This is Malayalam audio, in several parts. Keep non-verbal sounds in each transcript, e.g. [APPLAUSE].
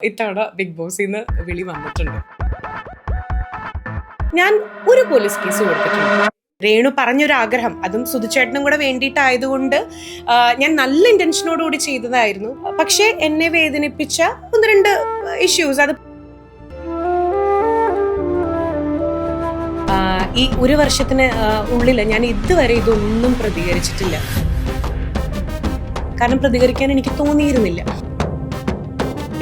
ഇത്തവണ ബിഗ് ബോസിൽ നിന്ന് വിളി വന്നിട്ടുണ്ട്. ഞാൻ ഒരു പോലീസ് കേസ് കൊടുത്തിട്ടുണ്ട്. രേണു പറഞ്ഞൊരു ആഗ്രഹം അതും സുധുചേട്ടനും കൂടെ വേണ്ടിയിട്ടായതുകൊണ്ട് ഞാൻ നല്ല ഇന്റൻഷനോടുകൂടി ചെയ്തതായിരുന്നു. പക്ഷേ എന്നെ വേദനിപ്പിച്ച ഒന്ന് രണ്ട് ഇഷ്യൂസ് അത് ആ, ഈ ഒരു വർഷത്തിന് ഉള്ളിൽ ഞാൻ ഇതുവരെ ഇതൊന്നും പ്രതികരിച്ചിട്ടില്ല. കാരണം പ്രതികരിക്കാൻ എനിക്ക് തോന്നിയിരുന്നില്ല.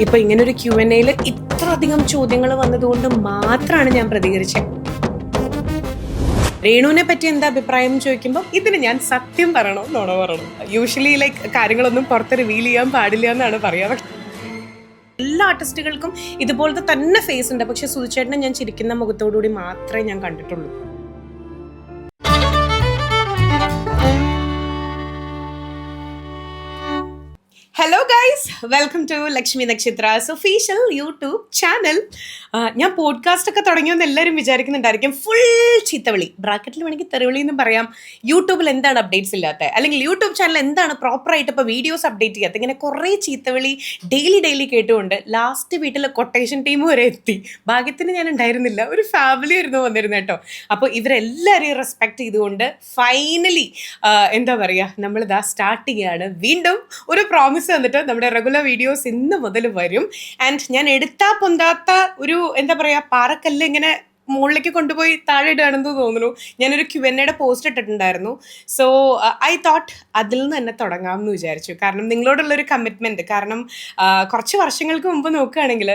ഇപ്പൊ ഇങ്ങനെ ഒരു ക്യു എൻ എയിൽ ഇത്ര അധികം ചോദ്യങ്ങൾ വന്നതുകൊണ്ട് മാത്രമാണ് ഞാൻ പ്രതികരിച്ചത് രേണുവിനെ പറ്റി എന്താ അഭിപ്രായം ചോദിക്കുമ്പോൾ ഇതിന് ഞാൻ സത്യം പറയണോ നുണ പറയണോ യൂഷ്വലി ലൈക്ക് കാര്യങ്ങളൊന്നും പുറത്ത് റിവീൽ ചെയ്യാൻ പാടില്ല എന്നാണ് പറയാ പക്ഷെ എല്ലാ ആർട്ടിസ്റ്റുകൾക്കും ഇതുപോലത്തെ തന്നെ ഫേസ് ഉണ്ട്. പക്ഷെ സുധിച്ചേട്ടനെ ഞാൻ ചിരിക്കുന്ന മുഖത്തോടുകൂടി മാത്രമേ ഞാൻ കണ്ടിട്ടുള്ളൂ. Hello guys welcome to Lakshmi Nakshathra official YouTube channel ഞാൻ പോഡ്കാസ്റ്റ് ഒക്കെ തുടങ്ങിയെന്ന് എല്ലാവരും വിചാരിക്കുന്നുണ്ടായിരിക്കും. ഫുൾ ചീത്തവിളി. ബ്രാക്കറ്റിൽ വേണമെങ്കിൽ തെറിവിളി എന്ന് പറയാം. യൂട്യൂബിൽ എന്താണ് അപ്ഡേറ്റ്സ് ഇല്ലാത്ത? അല്ലെങ്കിൽ യൂട്യൂബ് ചാനൽ എന്താണ് പ്രോപ്പറായിട്ട് ഇപ്പോൾ വീഡിയോസ് അപ്ഡേറ്റ് ചെയ്യാത്ത? ഇങ്ങനെ കുറേ ചീത്തവിളി ഡെയിലി ഡെയിലി കേട്ടുകൊണ്ട് ലാസ്റ്റ് വീട്ടിൽ കൊട്ടേഷൻ ടീം വരെ എത്തി. ഭാഗ്യത്തിന് ഞാൻ ഉണ്ടായിരുന്നില്ല. ഒരു ഫാമിലി ആയിരുന്നു വന്നിരുന്നത് കേട്ടോ. അപ്പോൾ ഇവരെല്ലാവരെയും റെസ്പെക്ട് ചെയ്തുകൊണ്ട് ഫൈനലി എന്താ പറയുക നമ്മളിതാ സ്റ്റാർട്ട് ചെയ്യാണ്. വീണ്ടും ഒരു പ്രോമിസ് വന്നിട്ട് നമ്മുടെ റെഗുലർ വീഡിയോസ് ഇന്ന് മുതൽ വരും. ആൻഡ് ഞാൻ എടുത്താ പൊന്താത്ത ഒരു എന്താ പറയുക പാറക്കല്ല് ഇങ്ങനെ മുകളിലേക്ക് കൊണ്ടുപോയി താഴെ ഇടുകയാണെന്ന് തോന്നുന്നു. ഞാനൊരു ക്യു എൻ എയുടെ പോസ്റ്റ് ഇട്ടിട്ടുണ്ടായിരുന്നു സോ ഐ തോട്ട് അതിൽ നിന്ന് തന്നെ തുടങ്ങാം എന്ന് വിചാരിച്ചു. കാരണം നിങ്ങളോടുള്ളൊരു കമ്മിറ്റ്മെന്റ് കാരണം കുറച്ച് വർഷങ്ങൾക്ക് മുമ്പ് നോക്കുകയാണെങ്കിൽ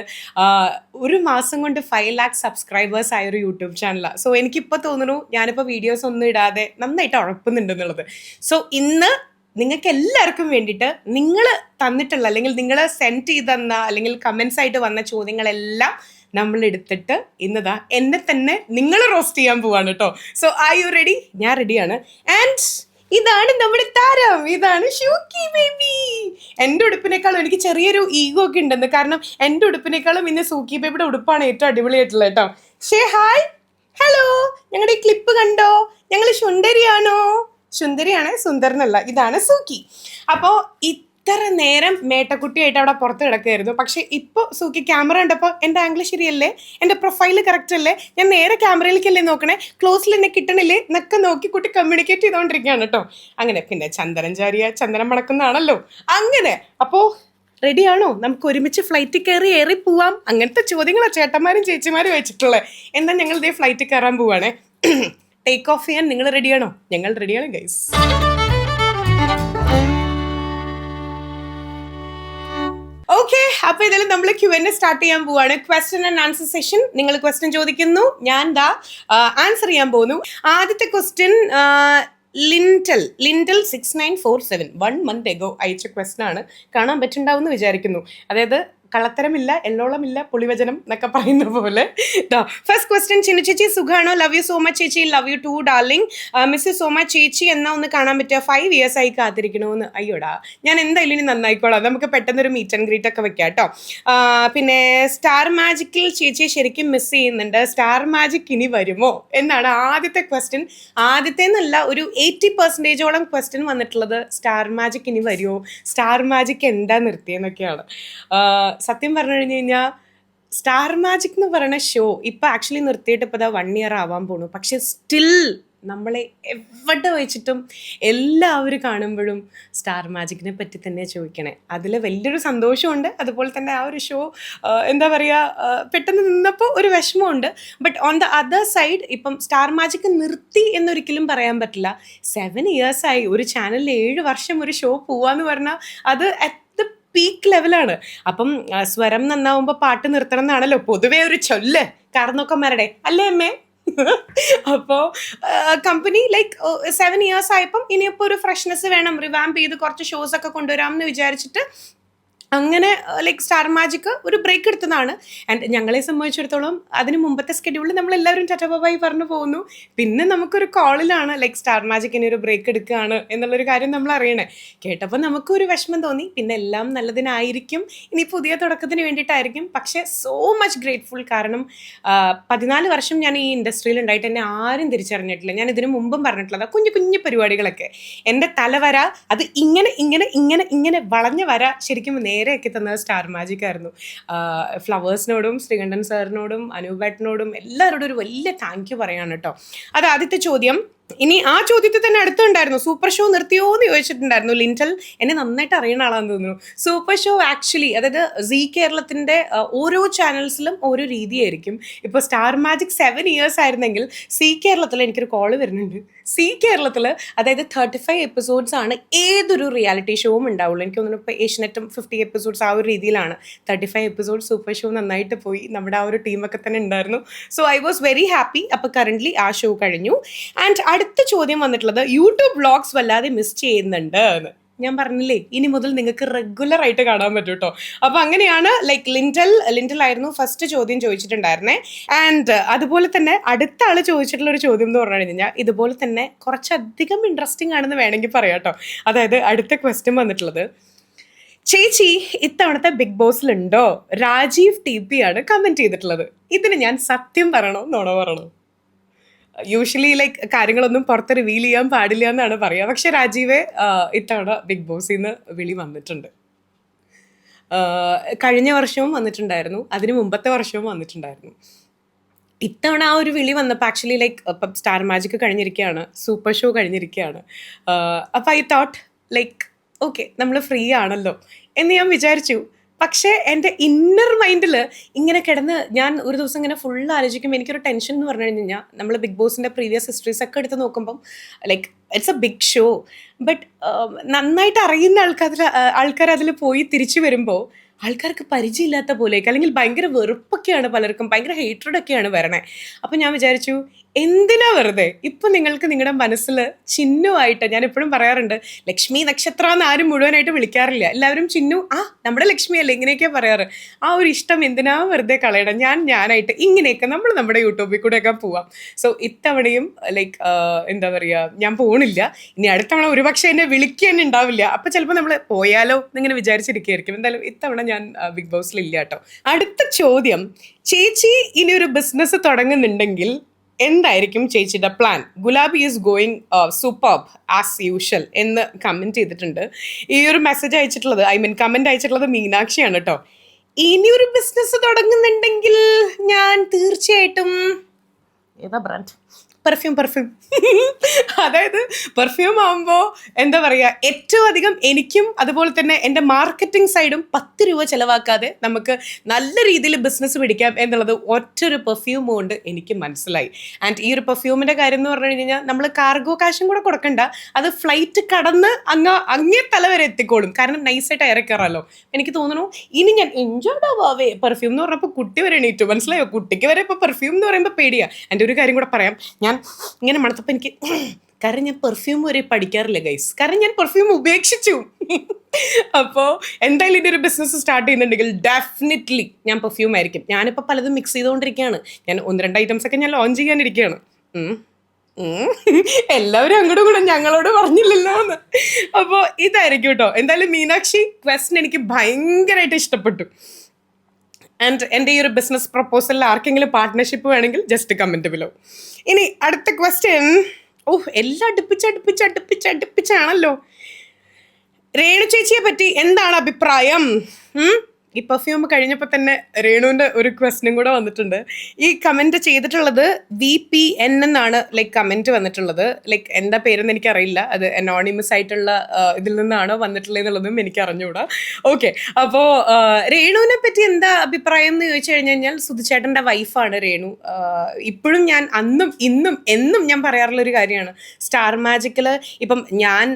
ഒരു മാസം കൊണ്ട് ഫൈവ് ലാക്ക് സബ്സ്ക്രൈബേഴ്സ് ആയ ഒരു യൂട്യൂബ് ചാനലാണ് സോ എനിക്കിപ്പോൾ തോന്നുന്നു ഞാനിപ്പോൾ വീഡിയോസ് ഒന്നും ഇടാതെ നന്നായിട്ട് ഉഴപ്പുന്നുണ്ടെന്നുള്ളത് സോ ഇന്ന് നിങ്ങൾക്ക് എല്ലാവർക്കും വേണ്ടിയിട്ട് നിങ്ങൾ തന്നിട്ടുള്ള അല്ലെങ്കിൽ നിങ്ങൾ സെൻഡ് ചെയ്ത് തന്ന അല്ലെങ്കിൽ കമൻസ് ആയിട്ട് വന്ന ചോദ്യങ്ങളെല്ലാം നമ്മൾ എടുത്തിട്ട് ഇന്നതാ എന്നെ തന്നെ നിങ്ങൾ റോസ്റ്റ് ചെയ്യാൻ പോവാണ് കേട്ടോ സോ ഐ യു റെഡി ഞാൻ റെഡിയാണ് ആൻഡ് ഇതാണ് നമ്മുടെ താരം. ഇതാണ് ഷൂക്കി ബേബി എന്റെ ഉടുപ്പിനേക്കാളും എനിക്ക് ചെറിയൊരു ഈഗോ ഒക്കെ ഉണ്ടെന്ന്. കാരണം എന്റെ ഉടുപ്പിനേക്കാളും ഇന്ന് സൂക്കി ബേബിയുടെ ഉടുപ്പാണ് ഏറ്റവും അടിപൊളിയായിട്ടുള്ളത് കേട്ടോ ഷേ ഹായ് ഹലോ ഞങ്ങളുടെ ഈ ക്ലിപ്പ് കണ്ടോ? ഞങ്ങൾ സുന്ദരിയാണോ സുന്ദരിയാണ് സുന്ദരനല്ല. ഇതാണ് സൂക്കി. അപ്പോൾ ഇത്ര നേരം മേട്ടക്കുട്ടിയായിട്ട് അവിടെ പുറത്ത് കിടക്കുകയായിരുന്നു. പക്ഷെ ഇപ്പോൾ സൂക്കി ക്യാമറ ഉണ്ടപ്പോൾ എന്റെ ആംഗിൾ ശരിയല്ലേ? എന്റെ പ്രൊഫൈൽ കറക്റ്റ് അല്ലേ? ഞാൻ നേരെ ക്യാമറയിലേക്കല്ലേ നോക്കണേ? ക്ലോസിൽ എന്നെ കിട്ടണില്ലേ? എന്നൊക്കെ നോക്കി കുട്ടി കമ്മ്യൂണിക്കേറ്റ് ചെയ്തുകൊണ്ടിരിക്കുകയാണ് കേട്ടോ. അങ്ങനെ പിന്നെ ചന്ദനം ചാരിയ ചന്ദനം മണക്കുന്നതാണല്ലോ അങ്ങനെ. അപ്പോൾ റെഡിയാണോ നമുക്ക് ഒരുമിച്ച് ഫ്ലൈറ്റിൽ കയറി ഏറി പോവാം. അങ്ങനത്തെ ചോദ്യങ്ങളാണ് ചേട്ടന്മാരും ചേച്ചിമാരും വെച്ചിട്ടുള്ളത് എന്നാൽ ഞങ്ങൾ ഇതേ ഫ്ലൈറ്റിൽ കയറാൻ പോവാണേ? ടേക്ക് ഓഫ് ചെയ്യാൻ നിങ്ങൾ റെഡിയാണോ ഞങ്ങൾ റെഡിയാണ് ഗൈസ് ഓക്കെ അപ്പൊ ഇതിൽ നമ്മൾ ക്യു എൻ സ്റ്റാർട്ട് ചെയ്യാൻ പോവാണ്. ക്വസ്റ്റ്യൻ ആൻഡ് ആൻസർ സെഷൻ നിങ്ങൾ ക്വസ്റ്റ്യൻ ചോദിക്കുന്നു. ഞാൻ ദാ ആൻസർ ചെയ്യാൻ പോകുന്നു. ആദ്യത്തെ ക്വസ്റ്റ്യൻ ലിന്റൽ lintel six nine four seven one month ago അയച്ച ക്വസ്റ്റൻ ആണ്. കാണാൻ പറ്റുണ്ടാവും എന്ന് വിചാരിക്കുന്നു. അതായത് കള്ളത്തരമില്ല എല്ലോളമില്ല പുളിവചനം എന്നൊക്കെ പറയുന്ന പോലെ. ഫസ്റ്റ് ക്വസ്റ്റ്യൻ ചിന്നു ചേച്ചി സുഖാണോ? ലവ് യു സോ മച്ച് ചേച്ചി. Love you too darling miss so much ചേച്ചി. എന്നാ ഒന്ന് കാണാൻ പറ്റുക? ഫൈവ് ഇയേഴ്സ് ആയി കാത്തിരിക്കണമെന്ന് അയ്യോടാ ഞാൻ എന്തായാലും ഇനി നന്നായിക്കോളാം. നമുക്ക് പെട്ടെന്ന് ഒരു മീറ്റ് ആൻഡ് ഗ്രീറ്റ് ഒക്കെ വെക്കാം കേട്ടോ. പിന്നെ സ്റ്റാർ മാജിക്കിൽ ചേച്ചിയെ ശരിക്കും മിസ് ചെയ്യുന്നുണ്ട്. സ്റ്റാർ മാജിക് ഇനി വരുമോ? എന്നാണ് ആദ്യത്തെ ക്വസ്റ്റ്യൻ ആദ്യത്തെ എന്നല്ല ഒരു എയ്റ്റി പെർസെന്റേജോളം ക്വസ്റ്റ്യൻ വന്നിട്ടുള്ളത്. സ്റ്റാർ മാജിക് ഇനി വരുമോ? സ്റ്റാർ മാജിക് എന്താ നിർത്തിയെന്നൊക്കെയാണ്. സത്യം പറഞ്ഞു കഴിഞ്ഞു കഴിഞ്ഞാൽ സ്റ്റാർ മാജിക് എന്ന് പറയുന്ന ഷോ ഇപ്പൊ ആക്ച്വലി നിർത്തിയിട്ട് ഇപ്പോൾ വൺ ഇയർ ആവാൻ പോണു. പക്ഷെ സ്റ്റിൽ നമ്മളെ എവിടെ വെച്ചിട്ടും എല്ലാവരും കാണുമ്പോഴും സ്റ്റാർ മാജിക്കിനെ പറ്റി തന്നെ ചോദിക്കണേ. അതിൽ വലിയൊരു സന്തോഷമുണ്ട്. അതുപോലെ തന്നെ ആ ഒരു ഷോ എന്താ പറയുക പെട്ടെന്ന് നിന്നപ്പോൾ ഒരു വിഷമമുണ്ട്. But on the other side ഇപ്പം സ്റ്റാർ മാജിക് നിർത്തി എന്നൊരിക്കലും പറയാൻ പറ്റില്ല. സെവൻ ഇയേഴ്സായി ഒരു ചാനലിൽ ഏഴ് വർഷം ഒരു ഷോ പോവാന്ന് പറഞ്ഞാൽ അത് പീക്ക് ലെവലാണ് അപ്പം സ്വരം നന്നാവുമ്പോൾ പാട്ട് നിർത്തണം എന്നാണല്ലോ പൊതുവേ ഒരു ചൊല്ല്. കാരണമൊക്കെ അല്ലേ അമ്മേ? അപ്പോൾ കമ്പനി ലൈക്ക് സെവൻ ഇയേഴ്സ് ആയപ്പം ഇനിയിപ്പോൾ ഒരു ഫ്രഷ്നെസ് വേണം. റിവാമ്പ് ചെയ്ത് കുറച്ച് ഷോസ് ഒക്കെ കൊണ്ടുവരാം എന്ന് വിചാരിച്ചിട്ട് അങ്ങനെ ലൈക്ക് സ്റ്റാർ മാജിക് ഒരു ബ്രേക്ക് എടുത്തതാണ്. ആൻഡ് ഞങ്ങളെ സംബന്ധിച്ചിടത്തോളം അതിന് മുമ്പത്തെ സ്കെഡ്യൂളിൽ നമ്മൾ എല്ലാവരും ടറ്റബായി പറഞ്ഞു പോകുന്നു. പിന്നെ നമുക്കൊരു കോളിലാണ് ലൈക്ക് സ്റ്റാർ മാജിക് ഇനി ഒരു ബ്രേക്ക് എടുക്കുകയാണ് എന്നുള്ളൊരു കാര്യം നമ്മൾ അറിയണേ. കേട്ടപ്പോൾ നമുക്കൊരു വിഷമം തോന്നി. പിന്നെ എല്ലാം നല്ലതിനായിരിക്കും. ഇനി പുതിയ തുടക്കത്തിന് വേണ്ടിയിട്ടായിരിക്കും. പക്ഷേ സോ മച്ച് ഗ്രേറ്റ്ഫുൾ കാരണം പതിനാല് വർഷം ഞാൻ ഈ ഇൻഡസ്ട്രിയിൽ ഉണ്ടായിട്ട് എന്നെ ആരും തിരിച്ചറിഞ്ഞിട്ടില്ല. ഞാൻ ഇതിനു മുമ്പും പറഞ്ഞിട്ടുള്ളത്. കുഞ്ഞു കുഞ്ഞു പരിപാടികളൊക്കെ. എന്റെ തലവര അത് ഇങ്ങനെ ഇങ്ങനെ ഇങ്ങനെ ഇങ്ങനെ വളഞ്ഞ വര ശരിക്കും നേരെ നേരെ ആക്കി തന്നത് സ്റ്റാർ മാജിക് ആയിരുന്നു. ഫ്ലവേഴ്സിനോടും ശ്രീകണ്ഠൻ സാറിനോടും അനൂപേട്ടനോടും എല്ലാവരോടും ഒരു വലിയ താങ്ക് യു പറയാണ് കേട്ടോ. അത് ആദ്യത്തെ ചോദ്യം. ഇനി ആ ചോദ്യത്തിൽ തന്നെ അടുത്തുണ്ടായിരുന്നു. സൂപ്പർ ഷോ നിർത്തിയോ എന്ന് ചോദിച്ചിട്ടുണ്ടായിരുന്നു ലിന്റൽ എന്നെ നന്നായിട്ട് അറിയുന്ന ആളാന്ന് തോന്നുന്നു. സൂപ്പർ ഷോ ആക്ച്വലി അതായത് സി കേരളത്തിന്റെ ഓരോ ചാനൽസിലും ഓരോ രീതിയായിരിക്കും. ഇപ്പോൾ സ്റ്റാർ മാജിക് സെവൻ ഇയേഴ്സ് ആയിരുന്നെങ്കിൽ സി കേരളത്തിൽ എനിക്കൊരു കോൾ വരുന്നുണ്ട്. സി കേരളത്തിൽ അതായത് തേർട്ടി ഫൈവ് എപ്പിസോഡ്സ് ആണ് ഏതൊരു റിയാലിറ്റി ഷോവും ഉണ്ടാവുള്ളൂ. എനിക്ക് തോന്നുന്നു ഇപ്പോൾ ഏഷ്യനെറ്റും ഫിഫ്റ്റി എപ്പിസോഡ്സ് ആ ഒരു രീതിയിലാണ്. Thirty five episode super show നന്നായിട്ട് പോയി. നമ്മുടെ ആ ഒരു ടീമൊക്കെ തന്നെ ഉണ്ടായിരുന്നു. So I was very happy അപ്പോൾ കറന്റ്ലി ആ ഷോ കഴിഞ്ഞു. ആൻഡ് അടുത്ത ചോദ്യം വന്നിട്ടുള്ളത് യൂട്യൂബ് വ്ളോഗ്സ് വല്ലാതെ മിസ് ചെയ്യുന്നുണ്ട് എന്ന്. ഞാൻ പറഞ്ഞില്ലേ ഇനി മുതൽ നിങ്ങൾക്ക് റെഗുലർ ആയിട്ട് കാണാൻ പറ്റും കേട്ടോ അപ്പൊ അങ്ങനെയാണ് ലൈക്ക് ലിൻഡൽ ലിൻഡൽ ആയിരുന്നു ഫസ്റ്റ് ചോദ്യം ചോദിച്ചിട്ടുണ്ടായിരുന്നേ. ആൻഡ് അതുപോലെ തന്നെ അടുത്ത ആൾ ചോദിച്ചിട്ടുള്ള ഒരു ചോദ്യം എന്ന് പറഞ്ഞു കഴിഞ്ഞാൽ ഇതുപോലെ തന്നെ കുറച്ചധികം ഇൻട്രസ്റ്റിംഗ് ആണെന്ന് വേണമെങ്കിൽ പറയാം കേട്ടോ അതായത് അടുത്ത ക്വസ്റ്റ്യൻ വന്നിട്ടുള്ളത് ചേച്ചി ഇത്തവണത്തെ ബിഗ് ബോസിലുണ്ടോ രാജീവ് ടി പി ആണ് കമന്റ് ചെയ്തിട്ടുള്ളത്. ഇതിന് ഞാൻ സത്യം പറയണോ? എന്നോണോ പറയണോ? യൂഷ്വലി ലൈക്ക് കാര്യങ്ങളൊന്നും പുറത്ത് റിവീൽ ചെയ്യാൻ പാടില്ല എന്നാണ് പറയുക. പക്ഷെ രാജീവ് ഇത്തവണ ബിഗ് ബോസിൽ നിന്ന് വിളി വന്നിട്ടുണ്ട്. കഴിഞ്ഞ വർഷവും വന്നിട്ടുണ്ടായിരുന്നു. അതിന് മുമ്പത്തെ വർഷവും വന്നിട്ടുണ്ടായിരുന്നു. ഇത്തവണ ആ ഒരു വിളി വന്നപ്പോൾ ആക്ച്വലി ലൈക്ക് ഇപ്പം സ്റ്റാർ മാജിക് കഴിഞ്ഞിരിക്കുകയാണ്. സൂപ്പർ ഷോ കഴിഞ്ഞിരിക്കുകയാണ്. അപ്പം ഐ തോട്ട് ലൈക്ക് ഓക്കെ നമ്മൾ ഫ്രീ ആണല്ലോ എന്ന് ഞാൻ വിചാരിച്ചു. പക്ഷേ എന്റെ ഇന്നർ മൈൻഡിൽ ഇങ്ങനെ കിടന്ന് ഞാൻ ഒരു ദിവസം ഇങ്ങനെ ഫുൾ ആലോചിക്കുമ്പോൾ എനിക്കൊരു ടെൻഷൻ എന്ന് പറഞ്ഞു കഴിഞ്ഞാൽ നമ്മൾ ബിഗ് ബോസിന്റെ പ്രീവിയസ് ഹിസ്റ്ററീസ് ഒക്കെ എടുത്ത് നോക്കുമ്പം like it's a big show but നന്നായിട്ട് അറിയുന്ന ആൾക്കാർ ആൾക്കാർ അതിൽ പോയി തിരിച്ചു വരുമ്പോൾ ആൾക്കാർക്ക് പരിചയമില്ലാത്ത പോലെയൊക്കെ അല്ലെങ്കിൽ ഭയങ്കര വെറുപ്പൊക്കെയാണ് പലർക്കും ഭയങ്കര ഹേറ്റഡൊക്കെയാണ് വരണേ. അപ്പം ഞാൻ വിചാരിച്ചു എന്തിനാ വെറുതെ? ഇപ്പം നിങ്ങൾക്ക് നിങ്ങളുടെ മനസ്സിൽ ചിഹ്നമായിട്ട് ഞാൻ എപ്പോഴും പറയാറുണ്ട് ലക്ഷ്മി നക്ഷത്ര എന്ന് ആരും മുഴുവനായിട്ട് വിളിക്കാറില്ല. എല്ലാവരും ചിന്നു ആ നമ്മുടെ ലക്ഷ്മി അല്ലേ? ഇങ്ങനെയൊക്കെയാ പറയാറ്. ആ ഒരു ഇഷ്ടം എന്തിനാ വെറുതെ കളയണം? ഞാൻ ഞാനായിട്ട് ഇങ്ങനെയൊക്കെ നമ്മൾ നമ്മുടെ യൂട്യൂബിൽ കൂടെയൊക്കെ പോവാം. സോ ഇത്തവണയും ലൈക്ക് എന്താ പറയുക ഞാൻ പോണില്ല. ഇനി അടുത്തവണ ഒരുപക്ഷെ എന്നെ വിളിക്കുക തന്നെ ഉണ്ടാവില്ല. അപ്പൊ ചിലപ്പോൾ നമ്മൾ പോയാലോ എന്നിങ്ങനെ വിചാരിച്ചിരിക്കുകയായിരിക്കും. എന്തായാലും ഇത്തവണ ഞാൻ ബിഗ് ബോസിൽ ഇല്ല കേട്ടോ. അടുത്ത ചോദ്യം. ചേച്ചി ഇനി ഒരു ബിസിനസ് തുടങ്ങുന്നുണ്ടെങ്കിൽ എന്തായിരിക്കും ചേച്ചിയുടെ plan Gulabi is going super as usual എന്ന് കമന്റ് ചെയ്തിട്ടുണ്ട്. ഈ ഒരു മെസ്സേജ് അയച്ചിട്ടുള്ളത് ഐ മീൻ കമന്റ് അയച്ചിട്ടുള്ളത് മീനാക്ഷിയാണ് കേട്ടോ ഇനി ഒരു ബിസിനസ് തുടങ്ങുന്നുണ്ടെങ്കിൽ ഞാൻ തീർച്ചയായിട്ടും ഏതാ ബ്രാൻഡ് പെർഫ്യൂം പെർഫ്യൂം [LAUGHS] അതായത് പെർഫ്യൂം ആകുമ്പോൾ എന്താ പറയുക ഏറ്റവും അധികം എനിക്കും അതുപോലെ തന്നെ എന്റെ മാർക്കറ്റിംഗ് സൈഡും പത്ത് രൂപ ചിലവാക്കാതെ നമുക്ക് നല്ല രീതിയിൽ ബിസിനസ് പിടിക്കാം എന്നുള്ളത് ഒറ്റൊരു പെർഫ്യൂം കൊണ്ട് എനിക്ക് മനസ്സിലായി. ആൻഡ് ഈ ഒരു പെർഫ്യൂമിന്റെ കാര്യം എന്ന് പറഞ്ഞു കഴിഞ്ഞാൽ നമ്മൾ കാർഗോ കാശും കൂടെ കൊടുക്കണ്ട. അത് ഫ്ലൈറ്റ് കടന്ന് അങ്ങ് അങ്ങേ തല വരെ എത്തിക്കോളും. കാരണം നൈസായിട്ട് ഇറക്കാറല്ലോ എനിക്ക് തോന്നുന്നു ഇനി ഞാൻ എൻജോയ്ഡ് ആവാവേ പെർഫ്യൂം എന്ന് പറഞ്ഞപ്പോൾ കുട്ടി വരെ എണീറ്റു. മനസ്സിലായോ? കുട്ടിക്ക് വരെ ഇപ്പോൾ പെർഫ്യൂം എന്ന് പറയുമ്പോൾ പേടിയാണ് എന്റെ ഒരു കാര്യം കൂടെ പറയാം. ഞാൻ ഇങ്ങനെ മണത്തപ്പോൾ എനിക്ക് കാരണം ഞാൻ പെർഫ്യൂം വരെ പഠിക്കാറില്ല ഗൈസ് കാരണം ഞാൻ പെർഫ്യൂം ഉപേക്ഷിച്ചു. അപ്പോൾ എന്തായാലും ഇതിന്റെ ഒരു ബിസിനസ് സ്റ്റാർട്ട് ചെയ്യുന്നുണ്ടെങ്കിൽ ഡെഫിനറ്റ്ലി ഞാൻ പെർഫ്യൂം ആയിരിക്കും. ഞാനിപ്പോൾ പലതും മിക്സ് ചെയ്തുകൊണ്ടിരിക്കുകയാണ്. ഞാൻ ഒന്ന് രണ്ട് ഐറ്റംസ് ഒക്കെ ഞാൻ ലോഞ്ച് ചെയ്യാനിരിക്കുകയാണ്. എല്ലാവരും അങ്ങോട്ടും കൂടെ ഞങ്ങളോട് പറഞ്ഞില്ലല്ലോ എന്ന്. അപ്പോൾ ഇതായിരിക്കും കേട്ടോ. എന്തായാലും മീനാക്ഷി ക്വസ്റ്റൻ എനിക്ക് ഭയങ്കരമായിട്ട് ഇഷ്ടപ്പെട്ടു. ആൻഡ് എന്റെ ഈ ഒരു ബിസിനസ് പ്രപ്പോസലിൽ ആർക്കെങ്കിലും പാർട്ട്ണർഷിപ്പ് വേണമെങ്കിൽ ജസ്റ്റ് കമന്റ് ബിലോ ഇനി അടുത്ത ക്വസ്റ്റ്യൻ ഓ എല്ലാം അടുപ്പിച്ച് അടുപ്പിച്ച് അടുപ്പിച്ച് അടുപ്പിച്ചാണല്ലോ. രേണു ചേച്ചിയെ പറ്റി എന്താണ് അഭിപ്രായം? ഈ പെർഫ്യൂം കഴിഞ്ഞപ്പോൾ തന്നെ രേണുവിന്റെ ഒരു ക്വസ്റ്റ്യനും കൂടെ വന്നിട്ടുണ്ട്. ഈ കമന്റ് ചെയ്തിട്ടുള്ളത് വി പി എൻ എന്നാണ് ലൈക്ക് കമന്റ് വന്നിട്ടുള്ളത്. ലൈക്ക് എന്താ പേരെന്ന് എനിക്കറിയില്ല. അത് അനോണിമസ് ആയിട്ടുള്ള ഇതിൽ നിന്നാണോ വന്നിട്ടുള്ളത് എന്നുള്ളതും എനിക്ക് അറിഞ്ഞുകൂടാ ഓക്കെ അപ്പോൾ രേണുവിനെ പറ്റി എന്താ അഭിപ്രായം എന്ന് ചോദിച്ചു കഴിഞ്ഞു കഴിഞ്ഞാൽ സുധിച്ചേട്ടന്റെ വൈഫാണ് രേണു. ഇപ്പോഴും ഞാൻ അന്നും ഇന്നും എന്നും ഞാൻ പറയാറുള്ള ഒരു കാര്യമാണ്. സ്റ്റാർ മാജിക്കിൽ ഇപ്പം ഞാൻ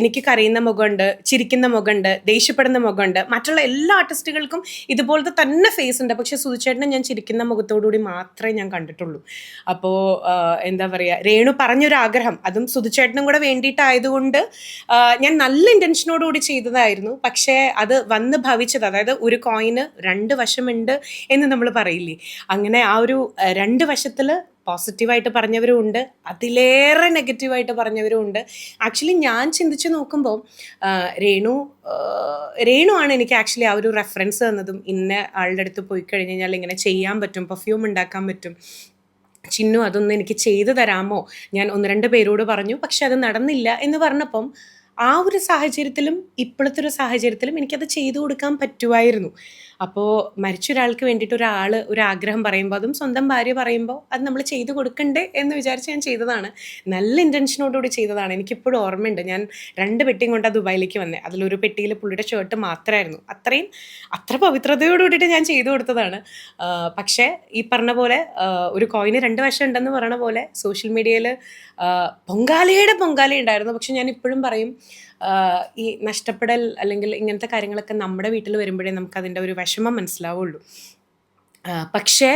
എനിക്ക് കരയുന്ന മുഖമുണ്ട് ചിരിക്കുന്ന മുഖമുണ്ട് ദേഷ്യപ്പെടുന്ന മുഖമുണ്ട് മറ്റുള്ള എല്ലാ ആർട്ടിസ്റ്റുകൾക്കും ഇതുപോലത്തെ തന്നെ ഫേസ് ഉണ്ട്. പക്ഷെ സുധിച്ചേട്ടനെ ഞാൻ ചിരിക്കുന്ന മുഖത്തോടുകൂടി മാത്രമേ ഞാൻ കണ്ടിട്ടുള്ളൂ. അപ്പോൾ എന്താ പറയുക രേണു പറഞ്ഞൊരു ആഗ്രഹം. അതും സുധിച്ചേട്ടനും കൂടെ വേണ്ടിയിട്ടായതുകൊണ്ട് ഞാൻ നല്ല ഇന്റൻഷനോടുകൂടി ചെയ്തതായിരുന്നു. പക്ഷേ അത് വന്ന് ഭവിച്ചത് അതായത് ഒരു കോയിന് രണ്ട് വശമുണ്ട് എന്ന് നമ്മൾ പറയില്ലേ? അങ്ങനെ ആ ഒരു രണ്ട് വശത്തിൽ പോസിറ്റീവായിട്ട് പറഞ്ഞവരും ഉണ്ട്. അതിലേറെ നെഗറ്റീവായിട്ട് പറഞ്ഞവരും ഉണ്ട്. ആക്ച്വലി ഞാൻ ചിന്തിച്ച് നോക്കുമ്പോൾ രേണു രേണു ആണ് എനിക്ക് ആക്ച്വലി ആ ഒരു റെഫറൻസ് തന്നതും. ഇന്ന ആളുടെ അടുത്ത് പോയി കഴിഞ്ഞ് കഴിഞ്ഞാൽ ഇങ്ങനെ ചെയ്യാൻ പറ്റും പെർഫ്യൂം ഉണ്ടാക്കാൻ പറ്റും. ചിന്നു അതൊന്ന് എനിക്ക് ചെയ്തു തരാമോ? ഞാൻ ഒന്ന് രണ്ട് പേരോട് പറഞ്ഞു. പക്ഷെ അത് നടന്നില്ല എന്ന് പറഞ്ഞപ്പം ആ ഒരു സാഹചര്യത്തിലും ഇപ്പോഴത്തെ ഒരു സാഹചര്യത്തിലും എനിക്കത് ചെയ്തു കൊടുക്കാൻ പറ്റുമായിരുന്നു. അപ്പോൾ മരിച്ച ഒരാൾക്ക് വേണ്ടിയിട്ട് ഒരാൾ ഒരു ആഗ്രഹം പറയുമ്പോൾ അതും സ്വന്തം ഭാര്യ പറയുമ്പോൾ അത് നമ്മൾ ചെയ്തു കൊടുക്കണ്ടേ എന്ന് വിചാരിച്ച് ഞാൻ ചെയ്തതാണ്. നല്ല ഇന്റൻഷനോടുകൂടി ചെയ്തതാണ്. എനിക്കിപ്പോഴും ഓർമ്മയുണ്ട്. ഞാൻ രണ്ട് പെട്ടിയും കൊണ്ടാണ് ദുബായിലേക്ക് വന്നത് അതിലൊരു പെട്ടിയിൽ പുള്ളിയുടെ ഷർട്ട് മാത്രമായിരുന്നു അത്രയും അത്ര പവിത്രതയോട് കൂടിയിട്ട് ഞാൻ ചെയ്തു കൊടുത്തതാണ്. പക്ഷേ ഈ പറഞ്ഞ പോലെ ഒരു കോയിന് രണ്ട് വശം ഉണ്ടെന്ന് പറയണ പോലെ സോഷ്യൽ മീഡിയയിൽ പൊങ്കാലയുടെ പൊങ്കാല ഉണ്ടായിരുന്നു പക്ഷെ ഞാൻ ഇപ്പോഴും പറയും ഈ നഷ്ടപ്പെടൽ അല്ലെങ്കിൽ ഇങ്ങനത്തെ കാര്യങ്ങളൊക്കെ നമ്മുടെ വീട്ടിൽ വരുമ്പോഴേ നമുക്ക് അതിന്റെ ഒരു വിഷമം മനസ്സിലാവുള്ളൂ. പക്ഷേ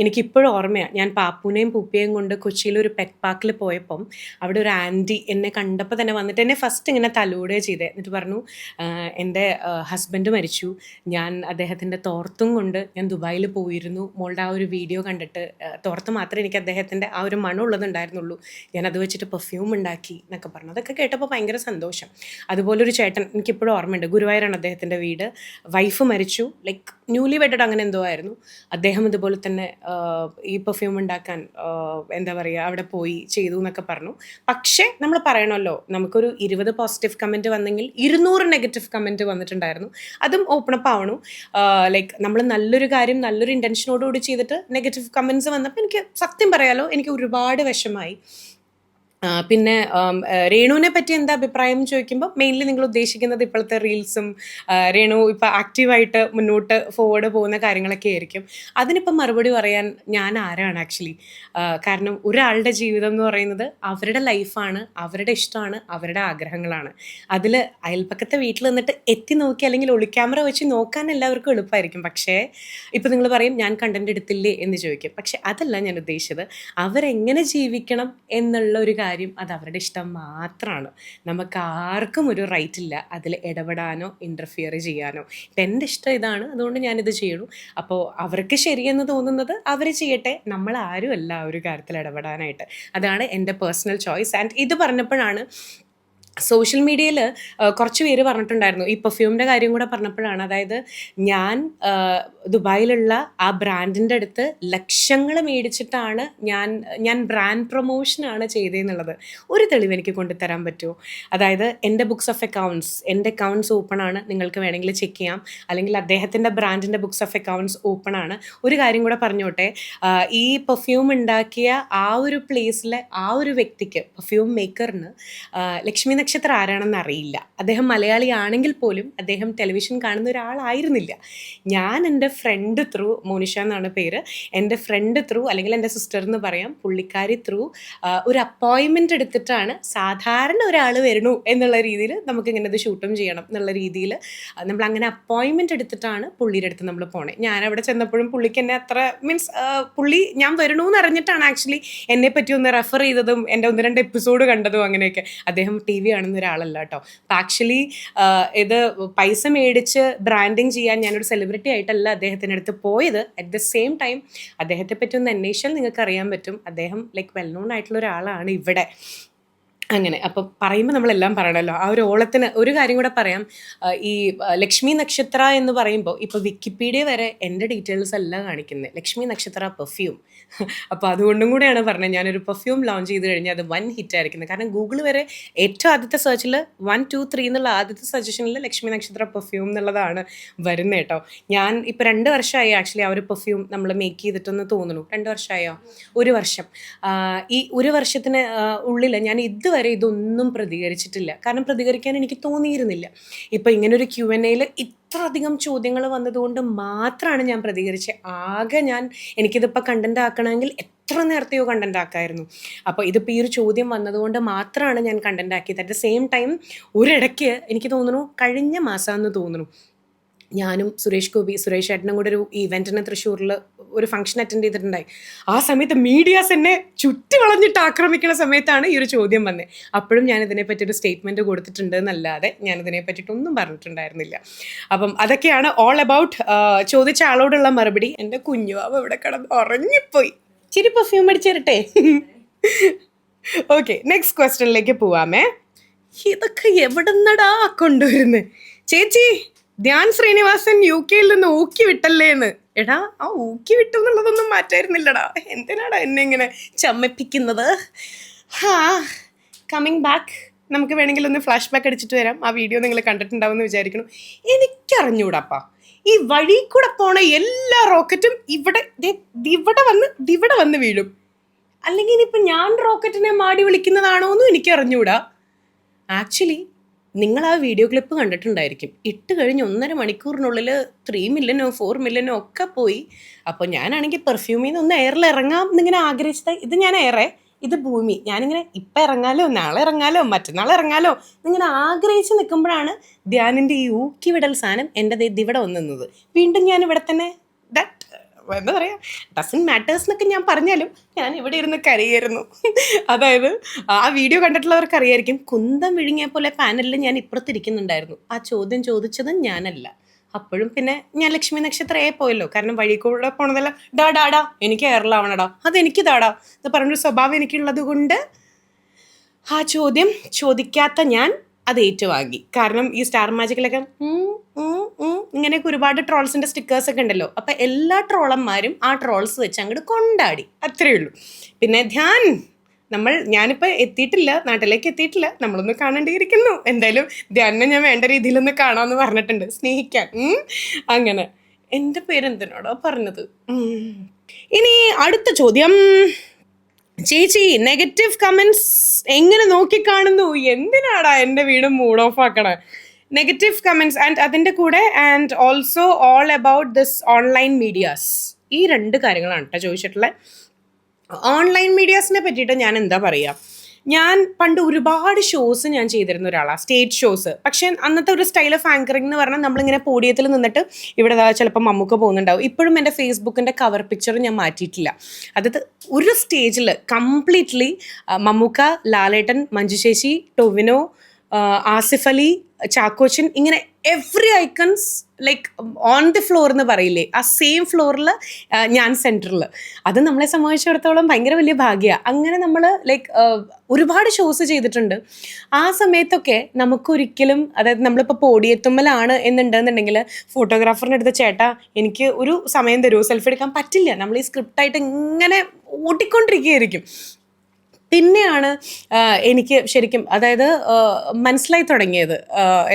എനിക്കിപ്പോഴും ഓർമ്മയാണ് ഞാൻ പാപ്പൂനെയും പൂപ്പിയേയും കൊണ്ട് കൊച്ചിയിൽ ഒരു പെറ്റ് പാർക്കിൽ പോയപ്പം അവിടെ ഒരു ആന്റി എന്നെ കണ്ടപ്പോൾ തന്നെ വന്നിട്ട് എന്നെ ഫസ്റ്റ് ഇങ്ങനെ തലോടെ ചെയ്തേ. എന്നിട്ട് പറഞ്ഞു എന്റെ ഹസ്ബൻഡ് മരിച്ചു. ഞാൻ അദ്ദേഹത്തിന്റെ തോർത്തും കൊണ്ട് ഞാൻ ദുബായിൽ പോയിരുന്നു. മോളുടെ ആ ഒരു വീഡിയോ കണ്ടിട്ട് തോർത്ത് മാത്രമേ എനിക്ക് അദ്ദേഹത്തിന്റെ ആ ഒരു മണം ഉള്ളതുണ്ടായിരുന്നുള്ളൂ. ഞാൻ അത് വെച്ചിട്ട് പെർഫ്യൂം ഉണ്ടാക്കി എന്നൊക്കെ പറഞ്ഞു. അതൊക്കെ കേട്ടപ്പോൾ ഭയങ്കര സന്തോഷം. അതുപോലെ ഒരു ചേട്ടൻ എനിക്കിപ്പോഴും ഓർമ്മയുണ്ട്. ഗുരുവായൂരാണ് അദ്ദേഹത്തിന്റെ വീട്. വൈഫ് മരിച്ചു. ലൈക്ക് ന്യൂലി വെഡഡ് അങ്ങനെ എന്തോ ആയിരുന്നു. അദ്ദേഹം ഇതുപോലെ തന്നെ ഈ പെർഫ്യൂം ഉണ്ടാക്കാൻ എന്താ പറയുക അവിടെ പോയി ചെയ്തു എന്നൊക്കെ പറഞ്ഞു. പക്ഷേ നമ്മൾ പറയണമല്ലോ നമുക്കൊരു ഇരുപത് പോസിറ്റീവ് കമന്റ് വന്നെങ്കിൽ ഇരുന്നൂറ് നെഗറ്റീവ് കമന്റ് വന്നിട്ടുണ്ടായിരുന്നു. അതും ഓപ്പൺ അപ്പ് ആവണു. ലൈക്ക് നമ്മൾ നല്ലൊരു കാര്യം നല്ലൊരു ഇന്റൻഷനോടുകൂടി ചെയ്തിട്ട് നെഗറ്റീവ് കമന്റ്സ് വന്നപ്പോൾ എനിക്ക് സത്യം പറയാലോ എനിക്ക് ഒരുപാട് വിഷമായി പിന്നെ രേണുവിനെ പറ്റി എന്താ അഭിപ്രായം ചോദിക്കുമ്പോൾ മെയിൻലി നിങ്ങൾ ഉദ്ദേശിക്കുന്നത് ഇപ്പോഴത്തെ റീൽസും രേണു ഇപ്പം ആക്റ്റീവായിട്ട് മുന്നോട്ട് ഫോർവേഡ് പോകുന്ന കാര്യങ്ങളൊക്കെ ആയിരിക്കും. അതിനിപ്പം മറുപടി പറയാൻ ഞാൻ ആരാണ് ആക്ച്വലി കാരണം ഒരാളുടെ ജീവിതം എന്ന് പറയുന്നത് അവരുടെ ലൈഫാണ് അവരുടെ ഇഷ്ടമാണ് അവരുടെ ആഗ്രഹങ്ങളാണ്. അതിൽ അയൽപ്പക്കത്തെ വീട്ടിൽ നിന്നിട്ട് എത്തി നോക്കി അല്ലെങ്കിൽ ഒളിക്യാമറ വെച്ച് നോക്കാൻ എല്ലാവർക്കും എളുപ്പമായിരിക്കും പക്ഷേ ഇപ്പം നിങ്ങൾ പറയും ഞാൻ കണ്ടന്റ് എടുത്തില്ലേ? എന്ന് ചോദിക്കും. പക്ഷേ അതല്ല ഞാൻ ഉദ്ദേശിച്ചത്. അവരെങ്ങനെ ജീവിക്കണം എന്നുള്ള ഒരു കാര്യം അത് അവരുടെ ഇഷ്ടം മാത്രമാണ് നമുക്ക് ആർക്കും ഒരു റൈറ്റ് ഇല്ല അതിൽ ഇടപെടാനോ ഇന്റർഫിയർ ചെയ്യാനോ. ഇപ്പം എന്റെ ഇഷ്ടം ഇതാണ് അതുകൊണ്ട് ഞാനിത് ചെയ്യണു അപ്പോൾ അവർക്ക് ശരിയെന്ന് തോന്നുന്നത് അവർ ചെയ്യട്ടെ നമ്മൾ ആരും അല്ല ആ ഒരു കാര്യത്തിൽ ഇടപെടാനായിട്ട്. അതാണ് എന്റെ പേഴ്സണൽ ചോയ്സ് ആൻഡ് ഇത് പറഞ്ഞപ്പോഴാണ് സോഷ്യൽ മീഡിയയിൽ കുറച്ച് പേര് പറഞ്ഞിട്ടുണ്ടായിരുന്നു. ഈ പെർഫ്യൂമിന്റെ കാര്യം കൂടെ പറഞ്ഞപ്പോഴാണ്. അതായത് ഞാൻ ദുബായിലുള്ള ആ ബ്രാൻഡിന്റെ അടുത്ത് ലക്ഷങ്ങൾ മേടിച്ചിട്ടാണ് ഞാൻ ഞാൻ ബ്രാൻഡ് പ്രൊമോഷനാണ് ചെയ്തതെന്നുള്ളത് ഒരു തെളിവ് എനിക്ക് കൊണ്ടുതരാൻ പറ്റുമോ? അതായത് എന്റെ ബുക്സ് ഓഫ് അക്കൗണ്ട്സ് എന്റെ അക്കൗണ്ട്സ് ഓപ്പൺ ആണ്. നിങ്ങൾക്ക് വേണമെങ്കിൽ ചെക്ക് ചെയ്യാം. അല്ലെങ്കിൽ അദ്ദേഹത്തിന്റെ ബ്രാൻഡിന്റെ ബുക്സ് ഓഫ് അക്കൗണ്ട്സ് ഓപ്പൺ ആണ്. ഒരു കാര്യം കൂടെ പറഞ്ഞോട്ടെ. ഈ പെർഫ്യൂം ഉണ്ടാക്കിയ ആ ഒരു പ്ലേസിലെ ആ ഒരു വ്യക്തിക്ക് പെർഫ്യൂം മേക്കറിന് ലക്ഷ്മി നക്ഷത്രം ആരാണെന്ന് അറിയില്ല അദ്ദേഹം മലയാളി ആണെങ്കിൽ പോലും അദ്ദേഹം ടെലിവിഷൻ കാണുന്ന ഒരാളായിരുന്നില്ല. ഞാൻ എന്റെ ഫ്രണ്ട് ത്രൂ മോനിഷ എന്നാണ് പേര്. എന്റെ ഫ്രണ്ട് ത്രൂ അല്ലെങ്കിൽ എന്റെ സിസ്റ്റർ എന്ന് പറയാം പുള്ളിക്കാരി ത്രൂ ഒരു അപ്പോയിൻമെന്റ് എടുത്തിട്ടാണ് സാധാരണ ഒരാൾ വരണു എന്നുള്ള രീതിയിൽ നമുക്ക് ഇങ്ങനെ ഇത് ഷൂട്ടും ചെയ്യണം എന്നുള്ള രീതിയിൽ നമ്മൾ അങ്ങനെ അപ്പോയിൻമെന്റ് എടുത്തിട്ടാണ് പുള്ളിയുടെ അടുത്ത് നമ്മൾ പോണേ. ഞാൻ അവിടെ ചെന്നപ്പോഴും പുള്ളിക്ക് എന്നെ അത്ര മീൻസ് പുള്ളി ഞാൻ വരണു എന്ന് അറിഞ്ഞിട്ടാണ് ആക്ച്വലി എന്നെ പറ്റി ഒന്ന് റെഫർ ചെയ്തതും എന്റെ ഒന്ന് രണ്ട് എപ്പിസോഡ് കണ്ടതും അങ്ങനെയൊക്കെ. അദ്ദേഹം ടി വി കാണുന്ന ഒരാളല്ല കേട്ടോ. അപ്പം ആക്ച്വലി ഇത് പൈസ മേടിച്ച് ബ്രാൻഡിങ് ചെയ്യാൻ ഞാനൊരു സെലിബ്രിറ്റി ആയിട്ടല്ല അദ്ദേഹത്തിന്റെ അടുത്ത് പോയത്. അറ്റ് ദ സെയിം ടൈം അദ്ദേഹത്തെ പറ്റി ഒന്ന് അന്വേഷിച്ചാൽ നിങ്ങൾക്ക് അറിയാൻ പറ്റും. അദ്ദേഹം ലൈക്ക് വെൽ നോൺ ആയിട്ടുള്ള ഒരാളാണ് ഇവിടെ. അങ്ങനെ. അപ്പം പറയുമ്പോൾ നമ്മളെല്ലാം പറയണമല്ലോ ആ ഒരു ഓളത്തിന് ഒരു കാര്യം കൂടെ പറയാം. ഈ ലക്ഷ്മി നക്ഷത്ര എന്ന് പറയുമ്പോൾ ഇപ്പോൾ വിക്കിപീഡിയ വരെ എന്റെ ഡീറ്റെയിൽസ് എല്ലാം കാണിക്കുന്നത് ലക്ഷ്മി നക്ഷത്ര പെർഫ്യൂം അപ്പോൾ അതുകൊണ്ടും കൂടെയാണ് പറഞ്ഞത്. ഞാനൊരു പെർഫ്യൂം ലോഞ്ച് ചെയ്ത് കഴിഞ്ഞാൽ അത് വൺ ഹിറ്റ് ആയിരിക്കുന്നത് കാരണം ഗൂഗിൾ വരെ ഏറ്റവും ആദ്യത്തെ സെർച്ചിൽ വൺ ടു ത്രീ എന്നുള്ള ആദ്യത്തെ സജഷനിൽ ലക്ഷ്മി നക്ഷത്ര പെർഫ്യൂം എന്നുള്ളതാണ് വരുന്നത് കേട്ടോ. ഞാൻ ഇപ്പോൾ രണ്ട് വർഷമായി ആക്ച്വലി ആ ഒരു പെർഫ്യൂം നമ്മൾ മേക്ക് ചെയ്തിട്ടെന്ന് തോന്നുന്നു. രണ്ട് വർഷമായോ ഒരു വർഷം. ഈ ഒരു വർഷത്തിന് ഉള്ളിൽ ഞാൻ ഇതുവരെ ഇതൊന്നും പ്രതികരിച്ചിട്ടില്ല. കാരണം പ്രതികരിക്കാൻ എനിക്ക് തോന്നിയിരുന്നില്ല. ഇപ്പം ഇങ്ങനൊരു ക്യു എൻ എയിൽ ഇത്രയധികം ചോദ്യങ്ങൾ വന്നതുകൊണ്ട് മാത്രമാണ് ഞാൻ പ്രതികരിച്ചത് ആകെ ഞാൻ എനിക്കിതിപ്പോൾ കണ്ടന്റ് ആക്കണമെങ്കിൽ എത്ര നേരത്തെയോ കണ്ടന്റ് ആക്കായിരുന്നു. അപ്പോൾ ഇതിപ്പോൾ ഈ ഒരു ചോദ്യം വന്നതുകൊണ്ട് മാത്രമാണ് ഞാൻ കണ്ടന്റ് ആക്കിയത്. അറ്റ് ദ സെയിം ടൈം ഒരിടയ്ക്ക് എനിക്ക് തോന്നുന്നു കഴിഞ്ഞ മാസമെന്ന് തോന്നുന്നു ഞാനും സുരേഷ് ഗോപി സുരേഷ് ഏട്ടനും കൂടെ ഒരു ഇവന്റിന് തൃശ്ശൂരിൽ ഒരു ഫംഗ്ഷൻ അറ്റൻഡ് ചെയ്തിട്ടുണ്ടായി. ആ സമയത്ത് മീഡിയാസ് എന്നെ ചുറ്റി വളഞ്ഞിട്ട് ആക്രമിക്കുന്ന സമയത്താണ് ഈ ഒരു ചോദ്യം വന്നത് അപ്പോഴും ഞാൻ ഇതിനെപ്പറ്റി ഒരു സ്റ്റേറ്റ്മെന്റ് കൊടുത്തിട്ടുണ്ട് എന്നല്ലാതെ ഞാൻ ഇതിനെ പറ്റിയിട്ടൊന്നും പറഞ്ഞിട്ടുണ്ടായിരുന്നില്ല. അപ്പം അതൊക്കെയാണ് ഓൾ അബൌട്ട് ചോദിച്ച ആളോടുള്ള മറുപടി. എന്റെ കുഞ്ഞു അവ ഇവിടെ കിടന്ന് ഉറങ്ങിപ്പോയി. ചിരി പെർഫ്യൂം അടിച്ചിരട്ടെ. ഓക്കെ നെക്സ്റ്റ് ക്വസ്റ്റ്യനിലേക്ക് പോവാമേ. ഇതൊക്കെ എവിടുന്നടാ കൊണ്ടുവരുന്നത് ചേച്ചി ധ്യാൻ ശ്രീനിവാസൻ യു കെയിൽ നിന്ന് ഊക്കി വിട്ടല്ലേ എന്ന്. എടാ ആ ഊക്കി വിട്ടു എന്നുള്ളതൊന്നും മാറ്റായിരുന്നില്ലടാ. എന്തിനാടാ എന്നെ ഇങ്ങനെ ചമ്മിപ്പിക്കുന്നത്? ഹാ കമ്മിങ് ബാക്ക് നമുക്ക് വേണമെങ്കിൽ ഒന്ന് ഫ്ലാഷ് ബാക്ക് അടിച്ചിട്ട് വരാം. ആ വീഡിയോ നിങ്ങൾ കണ്ടിട്ടുണ്ടാവുമെന്ന് വിചാരിക്കണം എനിക്കറിഞ്ഞൂടാപ്പാ. ഈ വഴി കൂടെ പോണ എല്ലാ റോക്കറ്റും ഇവിടെ ഇവിടെ വന്ന് ഇവിടെ വന്ന് വീഴും. അല്ലെങ്കിൽ ഇനിയിപ്പോൾ ഞാൻ റോക്കറ്റിനെ മാടി വിളിക്കുന്നതാണോ എന്നും എനിക്കറിഞ്ഞൂടാ. ആക്ച്വലി നിങ്ങൾ ആ വീഡിയോ ക്ലിപ്പ് കണ്ടിട്ടുണ്ടായിരിക്കും. ഇട്ട് കഴിഞ്ഞ് ഒന്നര മണിക്കൂറിനുള്ളിൽ ത്രീ മില്യനോ ഫോർ മില്യനോ ഒക്കെ പോയി. അപ്പോൾ ഞാനാണെങ്കിൽ പെർഫ്യൂമിൽ നിന്ന് ഒന്ന് എയറിൽ ഇറങ്ങാം എന്നിങ്ങനെ ആഗ്രഹിച്ചത് ഇത് ഞാൻ എയറേ ഇത് ഭൂമി. ഞാനിങ്ങനെ ഇപ്പം ഇറങ്ങാലോ നാളെ ഇറങ്ങാലോ മറ്റന്നാൾ ഇറങ്ങാലോ ഇങ്ങനെ ആഗ്രഹിച്ച് നിൽക്കുമ്പോഴാണ് ധ്യാനിന്റെ ഈ ഊക്കി വിടൽ സാധനം എന്റെ ദേ ഇവിടെ വീണ്ടും ഞാൻ ഇവിടെ തന്നെ ദാറ്റ് എന്താ പറയുക ഡസൻ മാറ്റേഴ്സ് എന്നൊക്കെ ഞാൻ പറഞ്ഞാലും ഞാൻ ഇവിടെ ഇരുന്ന് കരയായിരുന്നു. അതായത് ആ വീഡിയോ കണ്ടിട്ടുള്ളവർക്ക് അറിയായിരിക്കും കുന്തം വിഴുങ്ങിയ പോലെ പാനലിൽ ഞാൻ ഇപ്പുറത്തിരിക്കുന്നുണ്ടായിരുന്നു. ആ ചോദ്യം ചോദിച്ചത് ഞാനല്ല. അപ്പോഴും പിന്നെ ഞാൻ ലക്ഷ്മി നക്ഷത്രയെ പോയല്ലോ. കാരണം വഴി കൂടെ പോണതല്ല ഡാ ഡാടാ എനിക്ക് എയറിലാവണടാ അതെനിക്ക് ദാടാ എന്ന് പറഞ്ഞൊരു സ്വഭാവം എനിക്കുള്ളത് കൊണ്ട് ആ ചോദ്യം ചോദിക്കാത്ത ഞാൻ അത് ഏറ്റുവാങ്ങി. കാരണം ഈ സ്റ്റാർ മാജിക്കിലൊക്കെ ഇങ്ങനെയൊക്കെ ഒരുപാട് ട്രോൾസിന്റെ സ്റ്റിക്കേഴ്സ് ഒക്കെ ഉണ്ടല്ലോ. അപ്പൊ എല്ലാ ട്രോളന്മാരും ആ ട്രോൾസ് വെച്ച് അങ്ങോട്ട് കൊണ്ടാടി. അത്രേ ഉള്ളൂ. പിന്നെ ധ്യാൻ നമ്മൾ ഞാനിപ്പോൾ എത്തിയിട്ടില്ല നാട്ടിലേക്ക് എത്തിയിട്ടില്ല. നമ്മളൊന്ന് കാണേണ്ടിയിരിക്കുന്നു. എന്തായാലും ധ്യാനിനെ ഞാൻ വേണ്ട രീതിയിലൊന്ന് കാണാമെന്ന് പറഞ്ഞിട്ടുണ്ട്. സ്നേഹിക്കാൻ. അങ്ങനെ. എന്റെ പേരെന്തിനോടോ പറഞ്ഞത്. ഇനി അടുത്ത ചോദ്യം. ചേച്ചി നെഗറ്റീവ് കമൻസ് എങ്ങനെ നോക്കിക്കാണുന്നു? എന്തിനാടാ എന്റെ വീട് മൂഡ് ഓഫ് ആക്കണേ? നെഗറ്റീവ് കമൻസ് ആൻഡ് അതിന്റെ കൂടെ and also all about this online medias ഈ രണ്ട് കാര്യങ്ങളാണ് കേട്ടോ ചോദിച്ചിട്ടുള്ളത് ഓൺലൈൻ മീഡിയാസിനെ പറ്റിയിട്ട് ഞാൻ എന്താ പറയുക ഞാൻ പണ്ട് ഒരുപാട് ഷോസ് ഞാൻ ചെയ്തിരുന്ന ഒരാളാണ് സ്റ്റേജ് ഷോസ് പക്ഷേ അന്നത്തെ ഒരു സ്റ്റൈൽ ഓഫ് ആങ്കറിംഗ് എന്ന് പറഞ്ഞാൽ നമ്മളിങ്ങനെ പോഡിയത്തിൽ നിന്നിട്ട് ഇവിടെ ചിലപ്പോൾ മമ്മൂക്ക പോകുന്നുണ്ടാവും. ഇപ്പോഴും എന്റെ ഫേസ്ബുക്കിന്റെ കവർ പിക്ചർ ഞാൻ മാറ്റിയിട്ടില്ല. അതായത് ഒരു സ്റ്റേജിൽ കംപ്ലീറ്റ്ലി മമ്മൂക്ക ലാലേട്ടൻ മഞ്ജുശേഷി ടൊവിനോ ആസിഫ് അലി ചാക്കോച്ചൻ ഇങ്ങനെ every icons like on the floor എന്ന് പറയില്ലേ ആ സെയിം ഫ്ലോറിൽ ഞാൻ സെന്ററിൽ അത് നമ്മളെ സംബന്ധിച്ചിടത്തോളം ഭയങ്കര വലിയ ഭാഗ്യമാണ് അങ്ങനെ നമ്മൾ ലൈക്ക് ഒരുപാട് ഷോസ് ചെയ്തിട്ടുണ്ട്. ആ സമയത്തൊക്കെ നമുക്കൊരിക്കലും അതായത് നമ്മളിപ്പോൾ പോടിയെത്തുമ്പലാണ് എന്നുണ്ടെന്നുണ്ടെങ്കിൽ ഫോട്ടോഗ്രാഫറിന്റെ അടുത്ത് ചേട്ടാ എനിക്ക് ഒരു സമയം തരുമോ സെൽഫി എടുക്കാൻ പറ്റില്ല. നമ്മൾ ഈ സ്ക്രിപ്റ്റായിട്ട് ഇങ്ങനെ ഓട്ടിക്കൊണ്ടിരിക്കുകയായിരിക്കും പിന്നെയാണ് എനിക്ക് ശരിക്കും അതായത് മനസ്സിലായി തുടങ്ങിയത്.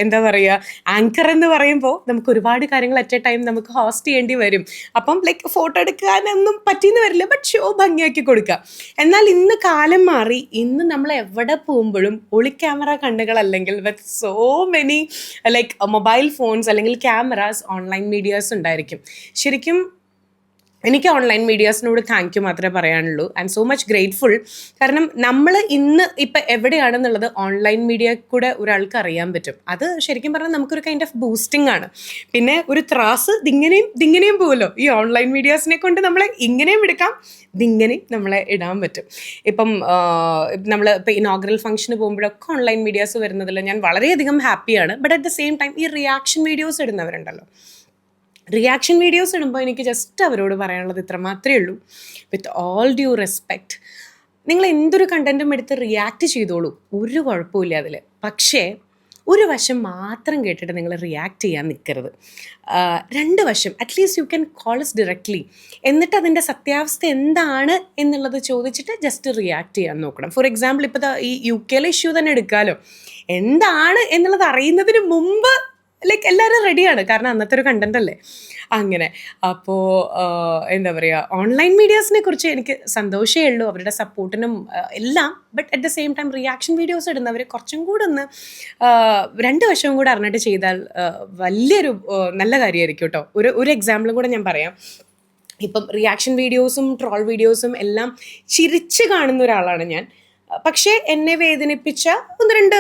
എന്താ പറയുക ആങ്കർ എന്ന് പറയുമ്പോൾ നമുക്ക് ഒരുപാട് കാര്യങ്ങൾ അറ്റ് എ ടൈം നമുക്ക് ഹോസ്റ്റ് ചെയ്യേണ്ടി വരും. അപ്പം ലൈക്ക് ഫോട്ടോ എടുക്കാനൊന്നും പറ്റിയെന്ന് വരില്ല ബട്ട് ഷോ ഭംഗിയാക്കി കൊടുക്കുക എന്നാൽ ഇന്ന് കാലം മാറി ഇന്ന് നമ്മൾ എവിടെ പോകുമ്പോഴും ഒളി camera കണ്ണുകളല്ലെങ്കിൽ with so many like mobile phones അല്ലെങ്കിൽ ക്യാമറാസ് ഓൺലൈൻ മീഡിയാസ് ഉണ്ടായിരിക്കും. ശരിക്കും എനിക്ക് ഓൺലൈൻ മീഡിയാസിനോട് താങ്ക് യു മാത്രമേ പറയാനുള്ളൂ. ആൻഡ് സോ മച്ച് ഗ്രേറ്റ്ഫുൾ കാരണം നമ്മൾ ഇന്ന് ഇപ്പം എവിടെയാണെന്നുള്ളത് ഓൺലൈൻ മീഡിയ കൂടെ ഒരാൾക്ക് അറിയാൻ പറ്റും. അത് ശരിക്കും പറഞ്ഞാൽ നമുക്കൊരു കൈൻഡ് ഓഫ് ബൂസ്റ്റിംഗ് ആണ്. പിന്നെ ഒരു ത്രാസ് ദിങ്ങനെയും ഇതിങ്ങനെയും പോകുമല്ലോ ഈ ഓൺലൈൻ മീഡിയാസിനെ കൊണ്ട് നമ്മളെ ഇങ്ങനെയും എടുക്കാം ഇതിങ്ങനെയും നമ്മളെ ഇടാൻ പറ്റും. ഇപ്പം നമ്മൾ ഇപ്പം ഇനോഗ്രൽ ഫംഗ്ഷന് പോകുമ്പോഴൊക്കെ ഓൺലൈൻ മീഡിയാസ് വരുന്നതിൽ ഞാൻ വളരെയധികം ഹാപ്പിയാണ് but at the same time ഈ റിയാക്ഷൻ വീഡിയോസ് ഇടുന്നവരുണ്ടല്ലോ. റിയാക്ഷൻ വീഡിയോസ് ഇടുമ്പോൾ എനിക്ക് ജസ്റ്റ് അവരോട് പറയാനുള്ളത് ഇത്ര മാത്രമേ ഉള്ളൂ. വിത്ത് ഓൾ ഡ്യൂ റെസ്പെക്റ്റ് നിങ്ങൾ എന്തൊരു കണ്ടന്റും എടുത്ത് റിയാക്ട് ചെയ്തോളൂ. ഒരു കുഴപ്പമില്ല അതിൽ പക്ഷേ ഒരു വശം മാത്രം കേട്ടിട്ട് നിങ്ങൾ റിയാക്ട് ചെയ്യാൻ നിൽക്കരുത്. രണ്ട് വശം at least you can calls directly എന്നിട്ട് അതിന്റെ സത്യാവസ്ഥ എന്താണ് എന്നുള്ളത് ചോദിച്ചിട്ട് ജസ്റ്റ് റിയാക്ട് ചെയ്യാൻ നോക്കണം. ഫോർ എക്സാമ്പിൾ ഇപ്പോൾ ഈ യു കെയിലെ ഇഷ്യൂ തന്നെ എടുക്കാമല്ലോ എന്താണ് എന്നുള്ളത് അറിയുന്നതിന് മുമ്പ് ലൈക്ക് എല്ലാവരും റെഡിയാണ് കാരണം അന്നത്തെ ഒരു കണ്ടന്റ് അല്ലേ? അങ്ങനെ. അപ്പോൾ എന്താ പറയുക ഓൺലൈൻ മീഡിയാസിനെ കുറിച്ച് എനിക്ക് സന്തോഷമേ ഉള്ളൂ. അവരുടെ സപ്പോർട്ടിനും എല്ലാം. But at the same time reaction videos ഇടുന്നവർ കുറച്ചും കൂടെ ഒന്ന് രണ്ട് വശവും കൂടെ അറിഞ്ഞിട്ട് ചെയ്താൽ വലിയൊരു നല്ല കാര്യമായിരിക്കും കേട്ടോ ഒരു ഒരു എക്സാമ്പിളും കൂടെ ഞാൻ പറയാം. ഇപ്പം റിയാക്ഷൻ വീഡിയോസും ട്രോൾ വീഡിയോസും എല്ലാം ചിരിച്ച് കാണുന്ന ഒരാളാണ് ഞാൻ. പക്ഷേ എന്നെ വേദനിപ്പിച്ച ഒന്ന് രണ്ട്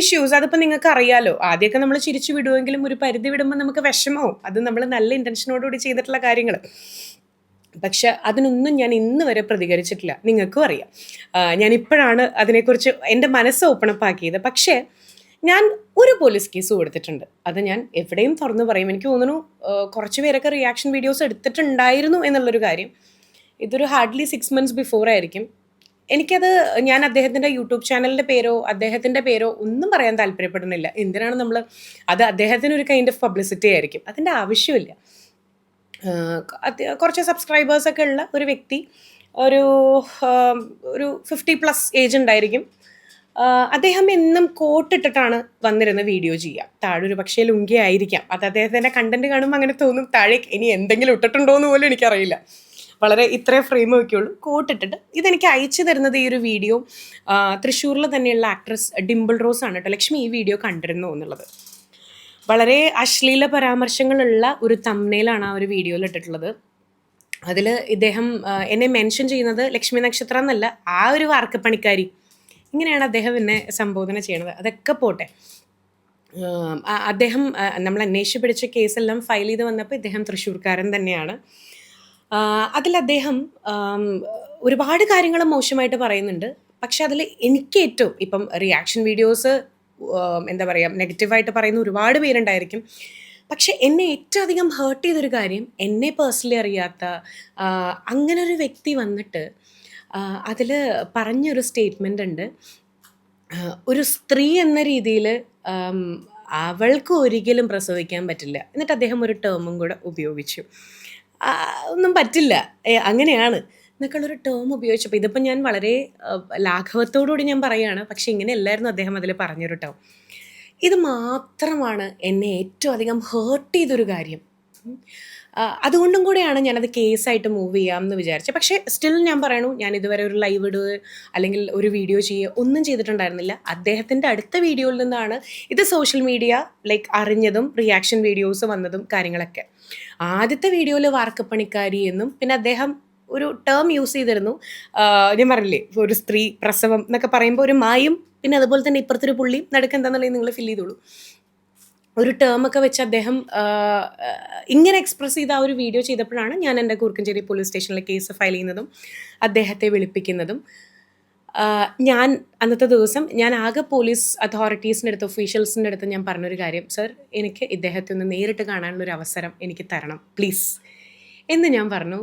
ഇഷ്യൂസ് അതിപ്പോൾ നിങ്ങൾക്ക് അറിയാലോ ആദ്യമൊക്കെ നമ്മൾ ചിരിച്ചു വിടുമെങ്കിലും ഒരു പരിധി വിടുമ്പോൾ നമുക്ക് വിഷമവും. അത് നമ്മൾ നല്ല ഇന്റൻഷനോടുകൂടി ചെയ്തിട്ടുള്ള കാര്യങ്ങൾ പക്ഷെ അതിനൊന്നും ഞാൻ ഇന്ന് വരെ പ്രതികരിച്ചിട്ടില്ല. നിങ്ങൾക്കും അറിയാം. ഞാൻ ഇപ്പോഴാണ് അതിനെക്കുറിച്ച് എന്റെ മനസ്സ് ഓപ്പൺ അപ്പ് ആക്കിയത്. പക്ഷേ ഞാൻ ഒരു പോലീസ് കേസ് കൊടുത്തിട്ടുണ്ട്. അത് ഞാൻ എവിടെയും തുറന്നു പറയും. എനിക്ക് തോന്നുന്നു കുറച്ച് പേരൊക്കെ റിയാക്ഷൻ വീഡിയോസ് എടുത്തിട്ടുണ്ടായിരുന്നു എന്നുള്ളൊരു കാര്യം. ഇതൊരു ഹാർഡ്ലി സിക്സ് മന്ത്സ് ബിഫോർ ആയിരിക്കും. എനിക്കത് ഞാൻ അദ്ദേഹത്തിന്റെ യൂട്യൂബ് ചാനലിന്റെ പേരോ അദ്ദേഹത്തിന്റെ പേരോ ഒന്നും പറയാൻ താല്പര്യപ്പെടുന്നില്ല. എന്തിനാണ് നമ്മൾ അത് അദ്ദേഹത്തിന് ഒരു കൈൻഡ് ഓഫ് പബ്ലിസിറ്റി ആയിരിക്കും. അതിന്റെ ആവശ്യമില്ല. കുറച്ച് സബ്സ്ക്രൈബേഴ്സൊക്കെ ഉള്ള ഒരു വ്യക്തി ഒരു ഒരു ഫിഫ്റ്റി പ്ലസ് ഏജ് ഉണ്ടായിരിക്കും. അദ്ദേഹം എന്നും കോട്ടിട്ടിട്ടാണ് വന്നിരുന്ന വീഡിയോ ചെയ്യുക. താഴെ ഒരു പക്ഷേ ലുങ്കി ആയിരിക്കാം. അത് അദ്ദേഹത്തിന്റെ കണ്ടന്റ് കാണുമ്പോൾ അങ്ങനെ തോന്നും താഴേക്ക് ഇനി എന്തെങ്കിലും ഇട്ടിട്ടുണ്ടോ എന്ന് പോലും എനിക്കറിയില്ല. വളരെ ഇത്രേ ഫ്രെയിം ഒക്കെയുള്ളൂ കോട്ടിട്ടിട്ട് ഇതെനിക്ക് അയച്ചു തരുന്നത് ഈ ഒരു വീഡിയോ തൃശ്ശൂരിൽ തന്നെയുള്ള ആക്ട്രസ് ഡിംപിൾ റോസ് ആണ് കേട്ടോ ലക്ഷ്മി ഈ വീഡിയോ കണ്ടിരുന്നു എന്നുള്ളത്. വളരെ അശ്ലീല പരാമർശങ്ങളുള്ള ഒരു തമ്മനയിലാണ് ആ ഒരു വീഡിയോയിൽ ഇട്ടിട്ടുള്ളത്. അതിൽ ഇദ്ദേഹം എന്നെ മെൻഷൻ ചെയ്യുന്നത് ലക്ഷ്മി നക്ഷത്രം എന്നല്ല ആ ഒരു വാർക്കപ്പണിക്കാരി. ഇങ്ങനെയാണ് അദ്ദേഹം എന്നെ സംബോധന ചെയ്യണത്. അതൊക്കെ പോട്ടെ. അദ്ദേഹം നമ്മൾ അന്വേഷിച്ച് പിടിച്ച കേസെല്ലാം ഫയൽ ചെയ്ത് വന്നപ്പോൾ ഇദ്ദേഹം തൃശ്ശൂർക്കാരൻ തന്നെയാണ്. അതിൽ അദ്ദേഹം ഒരുപാട് കാര്യങ്ങൾ മോശമായിട്ട് പറയുന്നുണ്ട്. പക്ഷെ അതിൽ എനിക്ക് ഏറ്റവും ഇപ്പം റിയാക്ഷൻ വീഡിയോസ് എന്താ പറയുക നെഗറ്റീവായിട്ട് പറയുന്ന ഒരുപാട് പേരുണ്ടായിരിക്കും. പക്ഷെ എന്നെ ഏറ്റവും അധികം ഹേർട്ട് ചെയ്തൊരു കാര്യം എന്നെ പേഴ്സണലി അറിയാത്ത അങ്ങനെ ഒരു വ്യക്തി വന്നിട്ട് അതിൽ പറഞ്ഞൊരു സ്റ്റേറ്റ്മെന്റ് ഉണ്ട്. ഒരു സ്ത്രീ എന്ന രീതിയിൽ അവൾക്ക് ഒരിക്കലും പ്രസവിക്കാൻ പറ്റില്ല. എന്നിട്ട് അദ്ദേഹം ഒരു ടേമും കൂടെ ഉപയോഗിച്ചു. ഒന്നും പറ്റില്ല. അങ്ങനെയാണ്. എന്നൊക്കെയുള്ളൊരു ടേം ഉപയോഗിച്ചപ്പോൾ ഇതിപ്പോൾ ഞാൻ വളരെ ലാഘവത്തോടുകൂടി ഞാൻ പറയുകയാണ്. പക്ഷെ ഇങ്ങനെയല്ലായിരുന്നു അദ്ദേഹം അതിൽ പറഞ്ഞൊരു ടേം ഇത് മാത്രമാണ് എന്നെ ഏറ്റവും അധികം ഹേർട്ട് ചെയ്തൊരു കാര്യം. അതുകൊണ്ടും കൂടെയാണ് ഞാനത് കേസായിട്ട് മൂവ് ചെയ്യാം എന്ന് വിചാരിച്ചത്. പക്ഷേ സ്റ്റിൽ ഞാൻ പറയണു ഞാൻ ഇതുവരെ ഒരു ലൈവ് ഇടുക അല്ലെങ്കിൽ ഒരു വീഡിയോ ചെയ്യുക ഒന്നും ചെയ്തിട്ടുണ്ടായിരുന്നില്ല. അദ്ദേഹത്തിന്റെ അടുത്ത വീഡിയോയിൽ നിന്നാണ് ഇത് സോഷ്യൽ മീഡിയ ലൈക്ക് അറിഞ്ഞതും റിയാക്ഷൻ വീഡിയോസ് വന്നതും കാര്യങ്ങളൊക്കെ. ആദ്യത്തെ വീഡിയോയിൽ വാർക്കപ്പണിക്കാരി എന്നും പിന്നെ അദ്ദേഹം ഒരു ടേം യൂസ് ചെയ്തിരുന്നു. ഞാൻ പറഞ്ഞില്ലേ ഒരു സ്ത്രീ പ്രസവം എന്നൊക്കെ പറയുമ്പോൾ ഒരു മായും പിന്നെ അതുപോലെ തന്നെ ഇപ്പുറത്തൊരു പുള്ളി നടക്കുക എന്താണെന്നുള്ളത് നിങ്ങൾ ഫില്ല് ചെയ്തോളൂ. ഒരു ടേം ഒക്കെ വെച്ച് അദ്ദേഹം ഇങ്ങനെ എക്സ്പ്രസ് ചെയ്ത ആ ഒരു വീഡിയോ ചെയ്തപ്പോഴാണ് ഞാൻ എന്റെ കൂർക്കഞ്ചേരി പോലീസ് സ്റ്റേഷനിലെ കേസ് ഫയൽ ചെയ്യുന്നതും അദ്ദേഹത്തെ വിളിപ്പിക്കുന്നതും. ഞാൻ അന്നത്തെ ദിവസം ഞാൻ ആകെ പോലീസ് അതോറിറ്റീസിന്റെ അടുത്ത് ഒഫീഷ്യൽസിന്റെ അടുത്ത് ഞാൻ പറഞ്ഞൊരു കാര്യം സർ എനിക്ക് ഇദ്ദേഹത്തെ ഒന്ന് നേരിട്ട് കാണാനുള്ളൊരു അവസരം എനിക്ക് തരണം പ്ലീസ് എന്ന് ഞാൻ പറഞ്ഞു.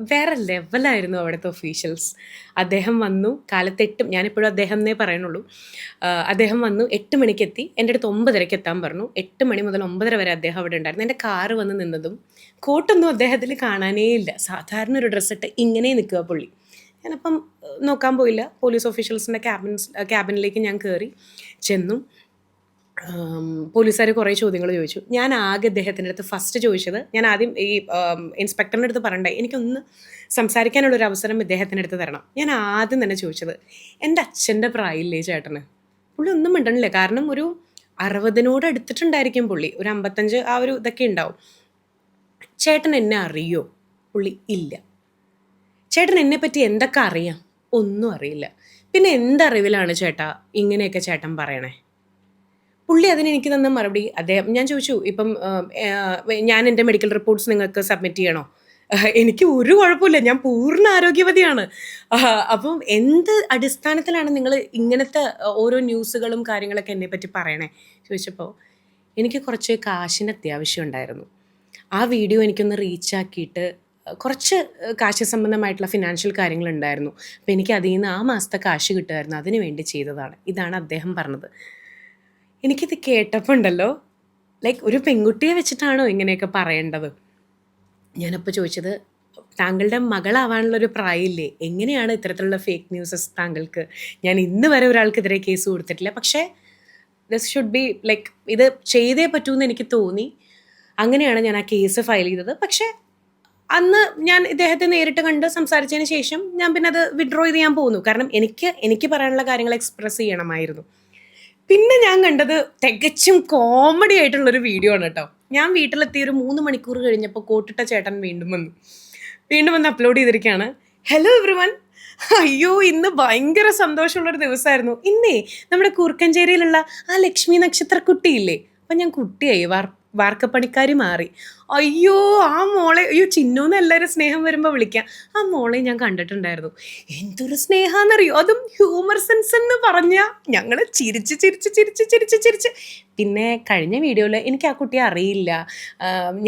വേറെ ലെവലായിരുന്നു അവിടുത്തെ ഒഫീഷ്യൽസ് അദ്ദേഹം വന്നു കാലത്ത് എട്ട് ഞാനിപ്പോഴും അദ്ദേഹം എന്നേ പറയുന്നുള്ളൂ. അദ്ദേഹം വന്നു എട്ട് മണിക്ക് എത്തി എന്റെ അടുത്ത് ഒമ്പതരയ്ക്ക് എത്താൻ പറഞ്ഞു. എട്ട് മണി മുതൽ ഒമ്പതര വരെ അദ്ദേഹം അവിടെ ഉണ്ടായിരുന്നു. എന്റെ കാറ് വന്ന് നിന്നതും കോട്ടൊന്നും അദ്ദേഹത്തിൽ കാണാനേ ഇല്ല. സാധാരണ ഒരു ഡ്രസ്സ് ഇട്ട് ഇങ്ങനെ നിൽക്കുക പുള്ളി. ഞാനപ്പം നോക്കാൻ പോയില്ല. പോലീസ് ഓഫീഷ്യൽസിന്റെ ക്യാബിൻസ് ക്യാബിനിലേക്ക് ഞാൻ കയറി ചെന്നു. പോലീസുകാർ കുറേ ചോദ്യങ്ങൾ ചോദിച്ചു. ഞാൻ ആകെ അദ്ദേഹത്തിന്റെ അടുത്ത് ഫസ്റ്റ് ചോദിച്ചത് ഞാൻ ആദ്യം ഈ ഇൻസ്പെക്ടറിന്റെ അടുത്ത് പറയണ്ടേ എനിക്കൊന്ന് സംസാരിക്കാനുള്ളൊരു അവസരം ഇദ്ദേഹത്തിന്റെ അടുത്ത് തരണം. ഞാൻ ആദ്യം തന്നെ ചോദിച്ചത് എന്റെ അച്ഛന്റെ പ്രായമില്ലേ ചേട്ടന്? പുള്ളി ഒന്നും മിണ്ടണില്ല. കാരണം ഒരു അറുപതിനോട് എടുത്തിട്ടുണ്ടായിരിക്കും പുള്ളി. ഒരു അമ്പത്തഞ്ച് ആ ഒരു ഇതൊക്കെ ഉണ്ടാവും. ചേട്ടൻ എന്നെ അറിയോ? പുള്ളി ഇല്ല. ചേട്ടൻ എന്നെ പറ്റി എന്തൊക്കെ അറിയാം? ഒന്നും അറിയില്ല. പിന്നെ എന്തറിവിലാണ് ചേട്ടാ ഇങ്ങനെയൊക്കെ ചേട്ടൻ പറയണേ? പുള്ളി അതിന് എനിക്ക് തന്ന മറുപടി അദ്ദേഹം ഞാൻ ചോദിച്ചു ഇപ്പം ഞാൻ എന്റെ മെഡിക്കൽ റിപ്പോർട്ട്സ് നിങ്ങൾക്ക് സബ്മിറ്റ് ചെയ്യണോ? എനിക്ക് ഒരു കുഴപ്പമില്ല ഞാൻ പൂർണ ആരോഗ്യവതിയാണ്. അപ്പം എന്ത് അടിസ്ഥാനത്തിലാണ് നിങ്ങൾ ഇങ്ങനത്തെ ഓരോ ന്യൂസുകളും കാര്യങ്ങളൊക്കെ എന്നെ പറ്റി പറയണേ? ചോദിച്ചപ്പോൾ എനിക്ക് കുറച്ച് കാശിന് അത്യാവശ്യം ഉണ്ടായിരുന്നു. ആ വീഡിയോ എനിക്കൊന്ന് റീച്ചാക്കിയിട്ട് കുറച്ച് കാശ് സംബന്ധമായിട്ടുള്ള ഫിനാൻഷ്യൽ കാര്യങ്ങളുണ്ടായിരുന്നു അപ്പോൾ എനിക്ക് അതിൽ നിന്ന് ആ മാസത്തെ കാശ് കിട്ടുമായിരുന്നു അതിനു വേണ്ടി ചെയ്തതാണ്. ഇതാണ് അദ്ദേഹം പറഞ്ഞത്. എനിക്കിത് കേട്ടപ്പോൾ ഉണ്ടല്ലോ ലൈക്ക് ഒരു പെൺകുട്ടിയെ വെച്ചിട്ടാണോ ഇങ്ങനെയൊക്കെ പറയേണ്ടത്? ഞാനപ്പോൾ ചോദിച്ചത് താങ്കളുടെ മകളാവാനുള്ളൊരു പ്രായമില്ലേ? എങ്ങനെയാണ് ഇത്തരത്തിലുള്ള ഫേക്ക് ന്യൂസസ് താങ്കൾക്ക്? ഞാൻ ഇന്ന് വരെ ഒരാൾക്കെതിരെ കേസ് കൊടുത്തിട്ടില്ല. പക്ഷേ ദിസ് ഷുഡ് ബി ലൈക്ക് ഇത് ചെയ്തേ പറ്റൂന്ന് എനിക്ക് തോന്നി. അങ്ങനെയാണ് ഞാൻ ആ കേസ് ഫയൽ ചെയ്തത്. പക്ഷേ അന്ന് ഞാൻ ഇദ്ദേഹത്തെ നേരിട്ട് കണ്ട് സംസാരിച്ചതിന് ശേഷം ഞാൻ പിന്നെ അത് വിഡ്രോ ചെയ്ത് ഞാൻ പോകുന്നു കാരണം എനിക്ക് എനിക്ക് പറയാനുള്ള കാര്യങ്ങൾ എക്സ്പ്രസ് ചെയ്യണമായിരുന്നു. പിന്നെ ഞാൻ കണ്ടത് തികച്ചും കോമഡി ആയിട്ടുള്ളൊരു വീഡിയോ ആണ് കേട്ടോ ഞാൻ വീട്ടിലെത്തി ഒരു മൂന്ന് മണിക്കൂർ കഴിഞ്ഞപ്പോൾ കോട്ടിട്ട ചേട്ടൻ വീണ്ടും വന്നു. വീണ്ടും വന്ന് അപ്ലോഡ് ചെയ്തിരിക്കുകയാണ് ഹലോ എവ്രി വൺ അയ്യോ ഇന്ന് ഭയങ്കര സന്തോഷമുള്ളൊരു ദിവസമായിരുന്നു ഇന്നേ നമ്മുടെ കൂർക്കഞ്ചേരിയിലുള്ള ആ ലക്ഷ്മി നക്ഷത്ര കുട്ടിയില്ലേ അപ്പം ഞാൻ കുട്ടിയായി വാർ വാർക്കപ്പണിക്കാരി മാറി. അയ്യോ ആ മോളെ അയ്യോ ചിന്നൂന്ന് എല്ലാവരും സ്നേഹം വരുമ്പോൾ വിളിക്കാം. ആ മോളെ ഞാൻ കണ്ടിട്ടുണ്ടായിരുന്നു. എന്തൊരു സ്നേഹാന്നറിയോ? അതും ഹ്യൂമർ സെൻസ് എന്ന് പറഞ്ഞാൽ ഞങ്ങൾ ചിരിച്ച് ചിരിച്ച് ചിരിച്ച് ചിരിച്ച് ചിരിച്ച് പിന്നെ കഴിഞ്ഞ വീഡിയോയിൽ എനിക്ക് ആ കുട്ടിയെ അറിയില്ല.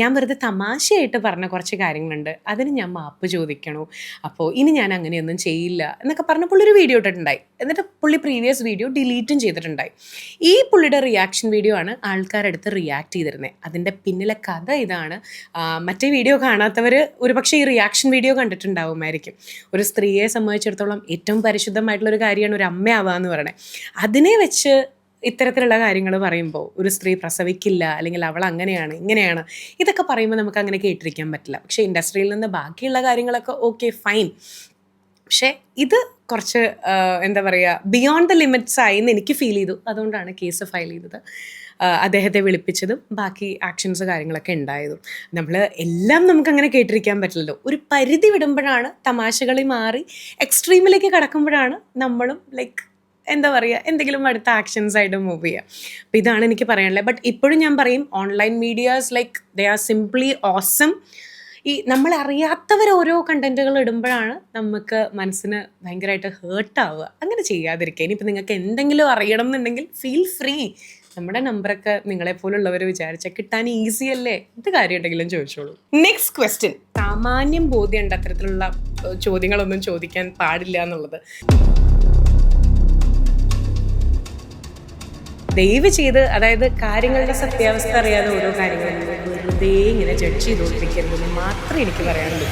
ഞാൻ വെറുതെ തമാശയായിട്ട് പറഞ്ഞ കുറച്ച് കാര്യങ്ങളുണ്ട്. അതിന് ഞാൻ മാപ്പ് ചോദിക്കണോ. അപ്പോൾ ഇനി ഞാൻ അങ്ങനെയൊന്നും ചെയ്യില്ല എന്നൊക്കെ പറഞ്ഞ പുള്ളി ഒരു വീഡിയോ ഇട്ടിട്ടുണ്ടായി. എന്നിട്ട് പുള്ളി പ്രീവിയസ് വീഡിയോ ഡിലീറ്റും ചെയ്തിട്ടുണ്ടായി. ഈ പുള്ളിയുടെ റിയാക്ഷൻ വീഡിയോ ആണ് ആൾക്കാരെടുത്ത് റിയാക്ട് ചെയ്തിരുന്നത് അതിന്റെ പിന്നിലെ കഥ ഇതാണ്. മറ്റേ വീഡിയോ കാണാത്തവർ ഒരുപക്ഷെ ഈ റിയാക്ഷൻ വീഡിയോ കണ്ടിട്ടുണ്ടാവുമായിരിക്കും. ഒരു സ്ത്രീയെ സംബന്ധിച്ചിടത്തോളം ഏറ്റവും പരിശുദ്ധമായിട്ടുള്ള ഒരു കാര്യമാണ് ഒരു അമ്മയാവുക എന്ന് പറയുന്നത് അതിനെ വെച്ച് ഇത്തരത്തിലുള്ള കാര്യങ്ങൾ പറയുമ്പോൾ ഒരു സ്ത്രീ പ്രസവിക്കില്ല അല്ലെങ്കിൽ അവൾ അങ്ങനെയാണ് ഇങ്ങനെയാണ് ഇതൊക്കെ പറയുമ്പോൾ നമുക്ക് അങ്ങനെ കേട്ടിരിക്കാൻ പറ്റില്ല. പക്ഷേ ഇൻഡസ്ട്രിയിൽ നിന്ന് ബാക്കിയുള്ള കാര്യങ്ങളൊക്കെ ഓക്കെ ഫൈൻ. പക്ഷേ ഇത് കുറച്ച് എന്താ പറയുക ബിയോണ്ട് ദ ലിമിറ്റ്സ് ആയി എന്ന് എനിക്ക് ഫീൽ ചെയ്തു. അതുകൊണ്ടാണ് കേസ് ഫയൽ ചെയ്തത്. അദ്ദേഹത്തെ വിളിപ്പിച്ചതും ബാക്കി ആക്ഷൻസ് കാര്യങ്ങളൊക്കെ ഉണ്ടായതും. നമ്മൾ എല്ലാം നമുക്ക് അങ്ങനെ കേട്ടിരിക്കാൻ പറ്റില്ലല്ലോ. ഒരു പരിധി വിടുമ്പോഴാണ് തമാശകളി മാറി എക്സ്ട്രീമിലേക്ക് കടക്കുമ്പോഴാണ് നമ്മളും ലൈക്ക് എന്താ പറയുക എന്തെങ്കിലും അടുത്ത ആക്ഷൻസ് ആയിട്ട് മൂവ് ചെയ്യുക അപ്പം ഇതാണ് എനിക്ക് പറയാനുള്ളത്. ബട്ട് ഇപ്പോഴും ഞാൻ പറയും online medias like they are simply awesome ഈ നമ്മൾ അറിയാത്തവർ ഓരോ കണ്ടന്റുകൾ ഇടുമ്പോഴാണ് നമുക്ക് മനസ്സിന് ഭയങ്കരമായിട്ട് ഹേർട്ടാവുക അങ്ങനെ ചെയ്യാതിരിക്കുക. ഇനിയിപ്പോൾ നിങ്ങൾക്ക് എന്തെങ്കിലും അറിയണം എന്നുണ്ടെങ്കിൽ ഫീൽ ഫ്രീ നമ്മുടെ നമ്പറൊക്കെ നിങ്ങളെ പോലുള്ളവർ വിചാരിച്ചാൽ കിട്ടാൻ ഈസി അല്ലേ? എന്ത് കാര്യം ഉണ്ടെങ്കിലും ചോദിച്ചോളൂ. നെക്സ്റ്റ് ക്വസ്റ്റ്യൻ സാമാന്യം ബോധ്യമുണ്ട് അത്തരത്തിലുള്ള ചോദ്യങ്ങളൊന്നും ചോദിക്കാൻ പാടില്ല എന്നുള്ളത്. ദയവ് ചെയ്ത് അതായത് കാര്യങ്ങളുടെ സത്യാവസ്ഥ അറിയാതെ ഓരോ കാര്യങ്ങളും വെറുതെ ഇങ്ങനെ ജഡ്ജ് ചെയ്തുകൊണ്ടിരിക്കരുതെന്ന് മാത്രമേ എനിക്ക് പറയാനുള്ളൂ.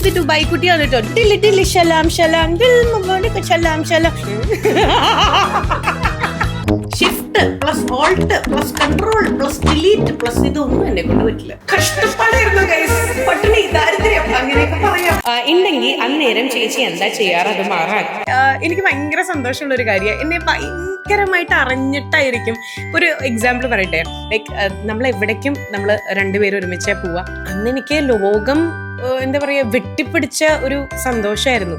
ഇത് ദുബായ് കുട്ടിയാണ് കേട്ടോ ഡില്ലി ഡില്ലി ശലാം ശലാം മുബാറക് ശലാം ശലാം. [LAUGHS] Shift plus alt plus control plus delete plus ഇതൊന്നും എന്നെ കൊണ്ട് പറ്റില്ല. കഷ്ടപ്പാടായിരുന്നു guys. പട്ടിണി ദാരിദ്ര്യം അങ്ങനെയൊക്കെ പറയാം. ഉണ്ടെങ്കിൽ അന്നേരം ചേച്ചി എന്താ ചെയ്യാറ്? അത് മാറാൻ. എനിക്ക് ഭയങ്കര സന്തോഷമുള്ള ഒരു കാര്യം. എന്നെ ഭയങ്കരമായിട്ട് അറിഞ്ഞിട്ടായിരിക്കും. ഒരു എക്സാമ്പിൾ പറയട്ടെ. ലൈക്ക് നമ്മൾ എവിടേക്കും നമ്മൾ രണ്ടുപേരും ഒരുമിച്ചേ പോവാ. അന്ന് എനിക്ക് ലോകം എന്താ പറയാ വെട്ടിപ്പിടിച്ച ഒരു സന്തോഷമായിരുന്നു